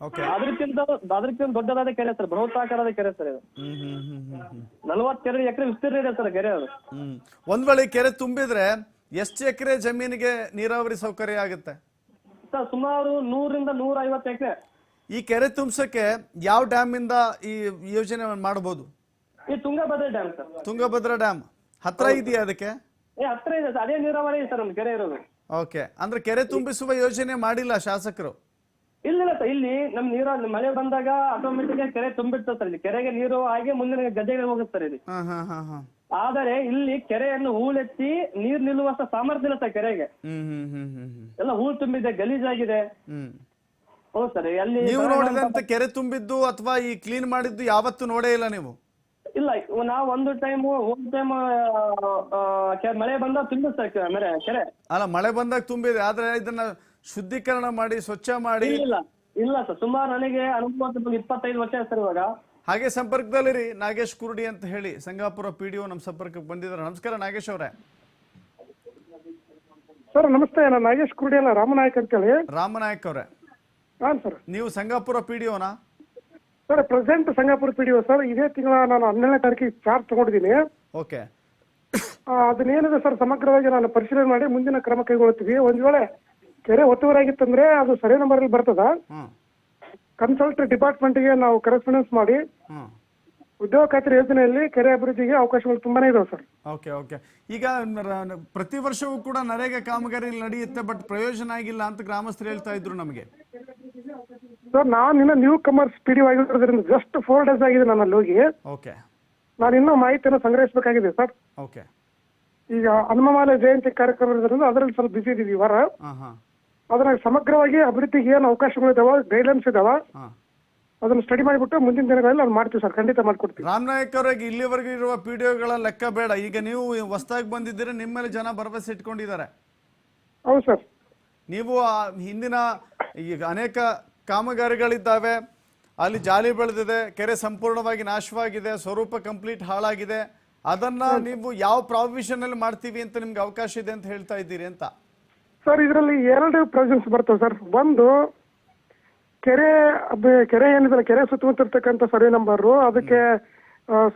ಓಕೆ ಅದಕ್ಕಿಂತ ಅದಕ್ಕಿಂತ ದೊಡ್ಡದಾದ ಕೆರೆ ಸರ್ ಬೃಹತ್ತಾಕಾರದ ಕೆರೆ ಸರ್ ಇದು. ಹ್ಮ್ ಹ್ಮ್ ಹ್ಮ್ ಹ್ಮ್ ಹ್ಮ್ ನಲವತ್ತೆರಡು ಎಕರೆ ವಿಸ್ತೀರ್ಣ ಇದೆ ಸರ್ ಕೆರೆ ಅದು. ಹ್ಮ್. ಒಂದ್ ವೇಳೆ ಈ ಕೆರೆ ತುಂಬಿದ್ರೆ ಎಷ್ಟು ಎಕರೆ ಜಮೀನಿಗೆ ನೀರಾವರಿ ಸೌಕರ್ಯ ಆಗುತ್ತೆ? ಸರ್ ಸುಮಾರು ನೂರಿಂದ ನೂರ ಐವತ್ತು ಎಕರೆ. ಈ ಕೆರೆ ತುಂಬಿಸಕ್ಕೆ ಯಾವ ಡ್ಯಾಮ್ ಇಂದ ಈ ಯೋಜನೆ ಮಾಡಬಹುದು? ಈ Tungabhadra dam sir. Tungabhadra dam. ಹತ್ರ ಇದೆಯಾ ಅದಕ್ಕೆ? ಏ ಹತ್ರ ಇದೆ ಸರ್. ಅದೇ ನೀರಾವರಿ ಇದೆ ಸರ್ ನಮ್ ಕೆರೆ ಇರೋದು. ಓಕೆ. ಅಂದ್ರೆ ಕೆರೆ ತುಂಬಿಸುವ ಯೋಜನೆ ಮಾಡಿಲ್ಲ ಶಾಸಕರು? ಇಲ್ಲ ಇಲ್ಲ ಸರ್. ಇಲ್ಲಿ ನಮ್ ನೀರ ಮಳೆ ಬಂದಾಗ ಆಟೋಮೆಟಿಕ್ ಕೆರೆ ತುಂಬಿಡ್ತದೆ ಸರ್. ಇಲ್ಲಿ ಕೆರೆಗೆ ನೀರು ಹಾಗೆ ಮುಂದಿನ ಗದ್ದೆಗೆ ಹೋಗುತ್ತೆ ಸರ್ ಇಲ್ಲಿ. ಹಾ ಹಾ ಹಾ ಹಾ. ಆದರೆ ಇಲ್ಲಿ ಕೆರೆಯನ್ನು ಹೂಳೆತ್ತಿ ನೀರ್ ನಿಲ್ಲುವಷ್ಟು ಸಾಮರ್ಥ್ಯ ಇಲ್ಲ ಸರ್ ಕೆರೆಗೆ ಎಲ್ಲ ಹೂಳ್ ತುಂಬಿದೆ ಗಲೀಜಾಗಿದೆ. ಹೌದು ಸರ್ ಅಲ್ಲಿ ನೀವು ನೋಡಿದಂತ ಕೆರೆ ತುಂಬಿದ್ದು ಅಥವಾ ಈ ಕ್ಲೀನ್ ಮಾಡಿದ್ದು ಯಾವತ್ತು ನೋಡೇ ಇಲ್ಲ ನೀವು? ಇಲ್ಲ ನಾವ್ ಒಂದು ಟೈಮ್ ಒಂದು ಟೈಮ್ ಮಳೆ ಬಂದಾಗ ತುಂಬಿದ್ ಸರ್ ಮರೆ ಕೆರೆ. ಅಲ್ಲ ಮಳೆ ಬಂದಾಗ ತುಂಬಿದೆ ಆದ್ರೆ ಇದನ್ನ ಶುದ್ಧೀಕರಣ ಮಾಡಿ ಸ್ವಚ್ಛ ಮಾಡಿ ಇಲ್ಲ ಇಲ್ಲ ಸರ್ ಸುಮಾರು ನನಗೆ ಅನುಭವ ಇಪ್ಪತ್ತೈದು ವರ್ಷ ಸರ್ ಇವಾಗ. ಹಾಗೆ ಸಂಪರ್ಕದಲ್ಲಿರಿ. ನಾಗೇಶ್ ಕುರುಡಿ ಅಂತ ಹೇಳಿ ಸಂಗಾಪುರ ಪಿ ಡಿ ಒ ನಮ್ಮ ಸಂಪರ್ಕಕ್ಕೆ ಬಂದಿದ್ದಾರೆ. ನಮಸ್ಕಾರ ನಾಗೇಶ್ ಅವರೇ. ಸರ್ ನಮಸ್ತೆ. ನಾನು ನಾಗೇಶ್ ಕುರುಡಿ ಅಲ್ಲ ರಾಮನಾಯಕ್ ಅಂತೇಳಿ. ರಾಮನಾಯಕ್ ಅವರೇ. ಹಾಂ ಸರ್. ನೀವು Sangapura P D ಒನಾ sir present Sangapura P D O sir ಇದೇ ತಿಂಗಳ ನಾನು ಹನ್ನೆರಡನೇ ತಾರೀಕಿಗೆ ಚಾರ್ಜ್ ತಗೊಂಡಿದ್ದೀನಿ. ಓಕೆ. ಆ, ಅದನ್ನೇನಿದೆ ಸರ್ ಸಮಗ್ರವಾಗಿ ನಾನು ಪರಿಶೀಲನೆ ಮಾಡಿ ಮುಂದಿನ ಕ್ರಮ ಕೈಗೊಳ್ತೀವಿ ಒಂದ್ ವೇಳೆ ಕೆರೆ ಒತ್ತುವರಾಗಿತ್ತಂದ್ರೆ ಅದು ನಂಬರ್ ನಂಬರಲ್ಲಿ ಬರ್ತದ. ಹ್ಮ್. ಕನ್ಸಲ್ಟ್ ಡಿಪಾರ್ಟ್ಮೆಂಟ್ಗೆ ನಾವು ಕರೆಸ್ಪಾಂಡೆನ್ಸ್ ಮಾಡಿ ಹ್ಮ್. ಉದ್ಯೋಗ ಖಾತ್ರಿ ಯೋಜನೆಯಲ್ಲಿ ಕೆರೆ ಅಭಿವೃದ್ಧಿಗೆ ಅವಕಾಶಗಳು ತುಂಬಾನೇ ಇದಾವೆ ಸರ್. Okay okay. ಈಗ ನ- ಪ್ರತಿ ವರ್ಷವೂ ಕೂಡ ನರೇಗಾ ಕಾಮಗಾರಿ ನಡೆಯುತ್ತೆ ಬಟ್ ಪ್ರಯೋಜನ ಆಗಿಲ್ಲ ಅಂತ ಗ್ರಾಮಸ್ಥರು ಹೇಳ್ತಾ ಇದ್ರು ನಮಗೆ. ಸರ್ ನಾನು ಇನ್ನ ನ್ಯೂ ಕಮರ್ಸ್ ಪಿ ಡಿ ಆಗಿರೋದ್ರಿಂದ ಜಸ್ಟ್ ಫೋರ್ ಡೇಸ್ ಆಗಿದೆ ನಾನು ಅಲ್ಲಿ ಹೋಗಿ. ಓಕೆ. ನಾನು ಇನ್ನೂ ಮಾಹಿತಿಯನ್ನು ಸಂಗ್ರಹಿಸಬೇಕಾಗಿದೆ ಸರ್. ಓಕೆ. ಈಗ ಹನುಮಮಾಲೆ ಜಯಂತಿ ಕಾರ್ಯಕ್ರಮ ಇರೋದ್ರಿಂದ ಅದರಲ್ಲಿ ಸ್ವಲ್ಪ ಬಿಸಿ ಇದೀವಿ ಈ ವಾರ. ಹಾಂ ಹಾಂ ಅದನ್ನ ಸಮಗ್ರವಾಗಿ ಅಭಿವೃದ್ಧಿಗೆ ಏನು ಅವಕಾಶಗಳು ಇದಾವ ಗೈಡ್ಲೈನ್ಸ್ ಇದಾವ ಅದನ್ನು ಸ್ಟಡಿ ಮಾಡಿಬಿಟ್ಟು ಮುಂದಿನ ದಿನಗಳಲ್ಲಿ ನಾವು ಮಾಡ್ತೀವಿ ಸರ್. ಖಂಡಿತ ಮಾಡ್ಕೊಡ್ತೀವಿ. ರಾಮನಾಯಕ್ ಅವರಿಗೆ ಇಲ್ಲಿವರೆಗೂ ಇರುವ ಪಿ ಡಿ ಒಗಳ ಲೆಕ್ಕ ಬೇಡ. ಈಗ ನೀವು ಹೊಸದಾಗಿ ಬಂದಿದ್ದೀರಿ ನಿಮ್ಮ ಮೇಲೆ ಜನ ಭರವಸೆ ಇಟ್ಕೊಂಡಿದ್ದಾರೆ. ಹೌದು ಸರ್. ನೀವು ಹಿಂದಿನ ಈಗ ಅನೇಕ ಕಾಮಗಾರಿಗಳಿದ್ದಾವೆ. ಅಲ್ಲಿ ಜಾಲಿ ಬೆಳೆದಿದೆ ಕೆರೆ ಸಂಪೂರ್ಣವಾಗಿ ನಾಶವಾಗಿದೆ ಸ್ವರೂಪ ಕಂಪ್ಲೀಟ್ ಹಾಳಾಗಿದೆ. ಅದನ್ನ ನೀವು ಯಾವ ಪ್ರಾವಿಷನ್ ಅಲ್ಲಿ ಮಾಡ್ತೀವಿ ಅಂತ ನಿಮ್ಗೆ ಅವಕಾಶ ಇದೆ ಅಂತ ಹೇಳ್ತಾ ಇದ್ದೀರಿ ಅಂತ? ಸರ್ ಇದರಲ್ಲಿ ಎರಡು ಪ್ರೊವಿಷನ್ಸ್ ಬರ್ತವೆ ಸರ್ ಒಂದು ಕೆರೆ ಕೆರೆ ಏನಿದೆ ಕೆರೆ ಸುತ್ತಮುತ್ತಿರ್ತಕ್ಕಂಥ ಸರ್ವೆ ನಂಬರ್ ಅದಕ್ಕೆ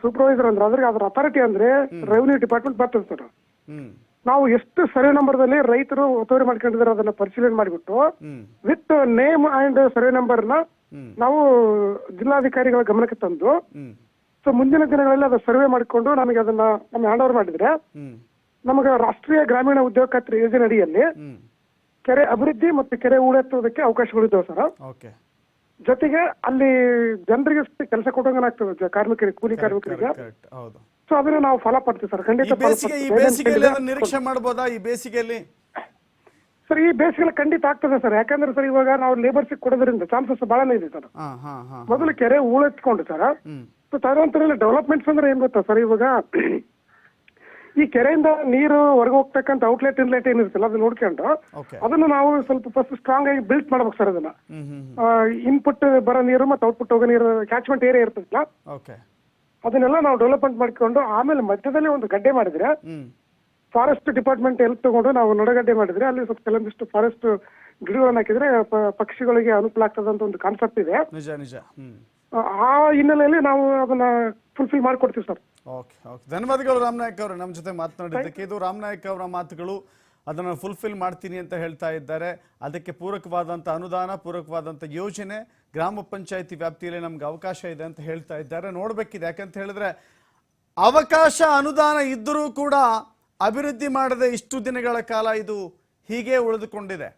ಸೂಪರ್ವೈಸರ್ ಅಂದ್ರೆ ಅದ್ರಿಗೆ ಅದ್ರ ಅಥಾರಿಟಿ ಅಂದ್ರೆ ರೆವಿನ್ಯೂ ಡಿಪಾರ್ಟ್ಮೆಂಟ್ ಬರ್ತದೆ ಸರ್ ನಾವು ಎಷ್ಟು ಸರ್ವೆ ನಂಬರ್ದಲ್ಲಿ ರೈತರು ಒತ್ತುವರಿ ಮಾಡ್ಕೊಂಡಿದ್ದಾರೆ ಅದನ್ನ ಪರಿಶೀಲನೆ ಮಾಡಿಬಿಟ್ಟು ವಿತ್ ನೇಮ್ ಅಂಡ್ ಸರ್ವೆ ನಂಬರ್ನ ನಾವು ಜಿಲ್ಲಾಧಿಕಾರಿಗಳ ಗಮನಕ್ಕೆ ತಂದು ಸೊ ಮುಂದಿನ ದಿನಗಳಲ್ಲಿ ಅದ ಸರ್ವೆ ಮಾಡಿಕೊಂಡು ನಮಗೆ ಅದನ್ನ ನಮ್ಮ ಹ್ಯಾಂಡ್ ಓವರ್ ಮಾಡಿದ್ರೆ ನಮಗೆ ರಾಷ್ಟ್ರೀಯ ಗ್ರಾಮೀಣ ಉದ್ಯೋಗ ಖಾತ್ರಿ ಯೋಜನೆ ಅಡಿಯಲ್ಲಿ ಕೆರೆ ಅಭಿವೃದ್ಧಿ ಮತ್ತು ಕೆರೆ ಅವಕಾಶಗಳು ಇದ್ದಾವೆ ಸರ್. ಓಕೆ. ಜೊತೆಗೆ ಅಲ್ಲಿ ಜನರಿಗೆ ಕೆಲಸ ಕೊಟ್ಟಂಗನಾಗ್ತದೆ ಕಾರ್ಮಿಕರಿಗೆ ಕೂಲಿ ಕಾರ್ಮಿಕರಿಗೆ. ಸೊ ಅದನ್ನ ನಾವು ಫಲ ಪಡ್ತೀವಿ ಸರ್. ಖಂಡಿತ ನಿರೀಕ್ಷೆ ಮಾಡಬಹುದಾ ಈ ಬೇಸಿಗೆಯಲ್ಲಿ? ಸರ್ ಈ ಬೇಸಿಗೆ ಖಂಡಿತ ಆಗ್ತದೆ ಸರ್. ಯಾಕಂದ್ರೆ ಸರ್ ಇವಾಗ ನಾವು ಲೇಬರ್ಸ್ ಕೊಡೋದ್ರಿಂದ ಚಾನ್ಸಸ್ ಬಹಳನೇ ಇದೆ ಸರ್. ಮೊದಲು ಕೆರೆ ಹೂಳೆತ್ಕೊಂಡು ಸರ್. ಸೊ ತದನಂತರ ಡೆವಲಪ್ಮೆಂಟ್ಸ್ ಅಂದ್ರೆ ಏನ್ ಗೊತ್ತಾ ಸರ್? ಇವಾಗ ಈ ಕೆರೆಯಿಂದ ನೀರು ಹೊರಗೆ ಹೋಗ್ತಕ್ಕಂಥ ಔಟ್ಲೆಟ್ ಇನ್ಲೆಟ್ ಏನಿರುತ್ತಲ್ಲ ಅದನ್ನ ನೋಡ್ಕೊಂಡು ಅದನ್ನ ನಾವು ಸ್ವಲ್ಪ ಫಸ್ಟ್ ಸ್ಟ್ರಾಂಗ್ ಆಗಿ ಬಿಲ್ಟ್ ಮಾಡ್ಬೇಕು ಸರ್ ಅದನ್ನ. ಇನ್ಪುಟ್ ಬರೋ ನೀರು ಮತ್ತೆ ಔಟ್ಪುಟ್ ಹೋಗೋ ನೀರು ಕ್ಯಾಚ್ಮೆಂಟ್ ಏರಿಯಾ ಇರ್ತದಲ್ಲ? ಅದನ್ನೆಲ್ಲ ನಾವು ಡೆವಲಪ್ಮೆಂಟ್ ಮಾಡ್ಕೊಂಡು ಆಮೇಲೆ ಮಧ್ಯದಲ್ಲಿ ಒಂದು ಗಡ್ಡೆ ಮಾಡಿದ್ರೆ ಫಾರೆಸ್ಟ್ ಡಿಪಾರ್ಟ್ಮೆಂಟ್ ಹೆಲ್ಪ್ ತಗೊಂಡು ನಾವು ನಡಗಡ್ಡೆ ಮಾಡಿದ್ರೆ ಅಲ್ಲಿ ಸ್ವಲ್ಪ ಕೆಲವೊಂದಿಷ್ಟು ಫಾರೆಸ್ಟ್ ಗಿಡಗಳನ್ನ ಹಾಕಿದ್ರೆ ಪಕ್ಷಿಗಳಿಗೆ ಅನುಕೂಲ ಆಗ್ತದೆ ಅಂತ ಒಂದು ಕಾನ್ಸೆಪ್ಟ್ ಇದೆ. ನಿಜ ನಿಜ. ಆ ಹಿನ್ನೆಲೆಯಲ್ಲಿ ನಾವು ಅದನ್ನ ಫುಲ್ಫಿಲ್ ಮಾಡಿಕೊಡ್ತೀವಿ ಸರ್. ಓಕೆ ಓಕೆ ಧನ್ಯವಾದಗಳು ರಾಮನಾಯಕ್ ಅವರು ನಮ್ಮ ಜೊತೆ ಮಾತನಾಡಿದ್ದಕ್ಕೆ. ಇದು ರಾಮನಾಯಕ್ ಅವರ ಮಾತುಗಳು ಅದನ್ನು ಫುಲ್ಫಿಲ್ ಮಾಡ್ತೀನಿ ಅಂತ ಹೇಳ್ತಾ ಇದ್ದಾರೆ. ಅದಕ್ಕೆ ಪೂರಕವಾದಂಥ ಅನುದಾನ ಪೂರಕವಾದಂಥ ಯೋಜನೆ ಗ್ರಾಮ ಪಂಚಾಯಿತಿ ವ್ಯಾಪ್ತಿಯಲ್ಲಿ ನಮ್ಗೆ ಅವಕಾಶ ಇದೆ ಅಂತ ಹೇಳ್ತಾ ಇದ್ದಾರೆ. ನೋಡಬೇಕಿದೆ. ಯಾಕಂತ ಹೇಳಿದ್ರೆ ಅವಕಾಶ ಅನುದಾನ ಇದ್ದರೂ ಕೂಡ ಅಭಿವೃದ್ಧಿ ಮಾಡದೆ ಇಷ್ಟು ದಿನಗಳ ಕಾಲ ಇದು ಹೀಗೆ ಉಳಿದುಕೊಂಡಿದೆ.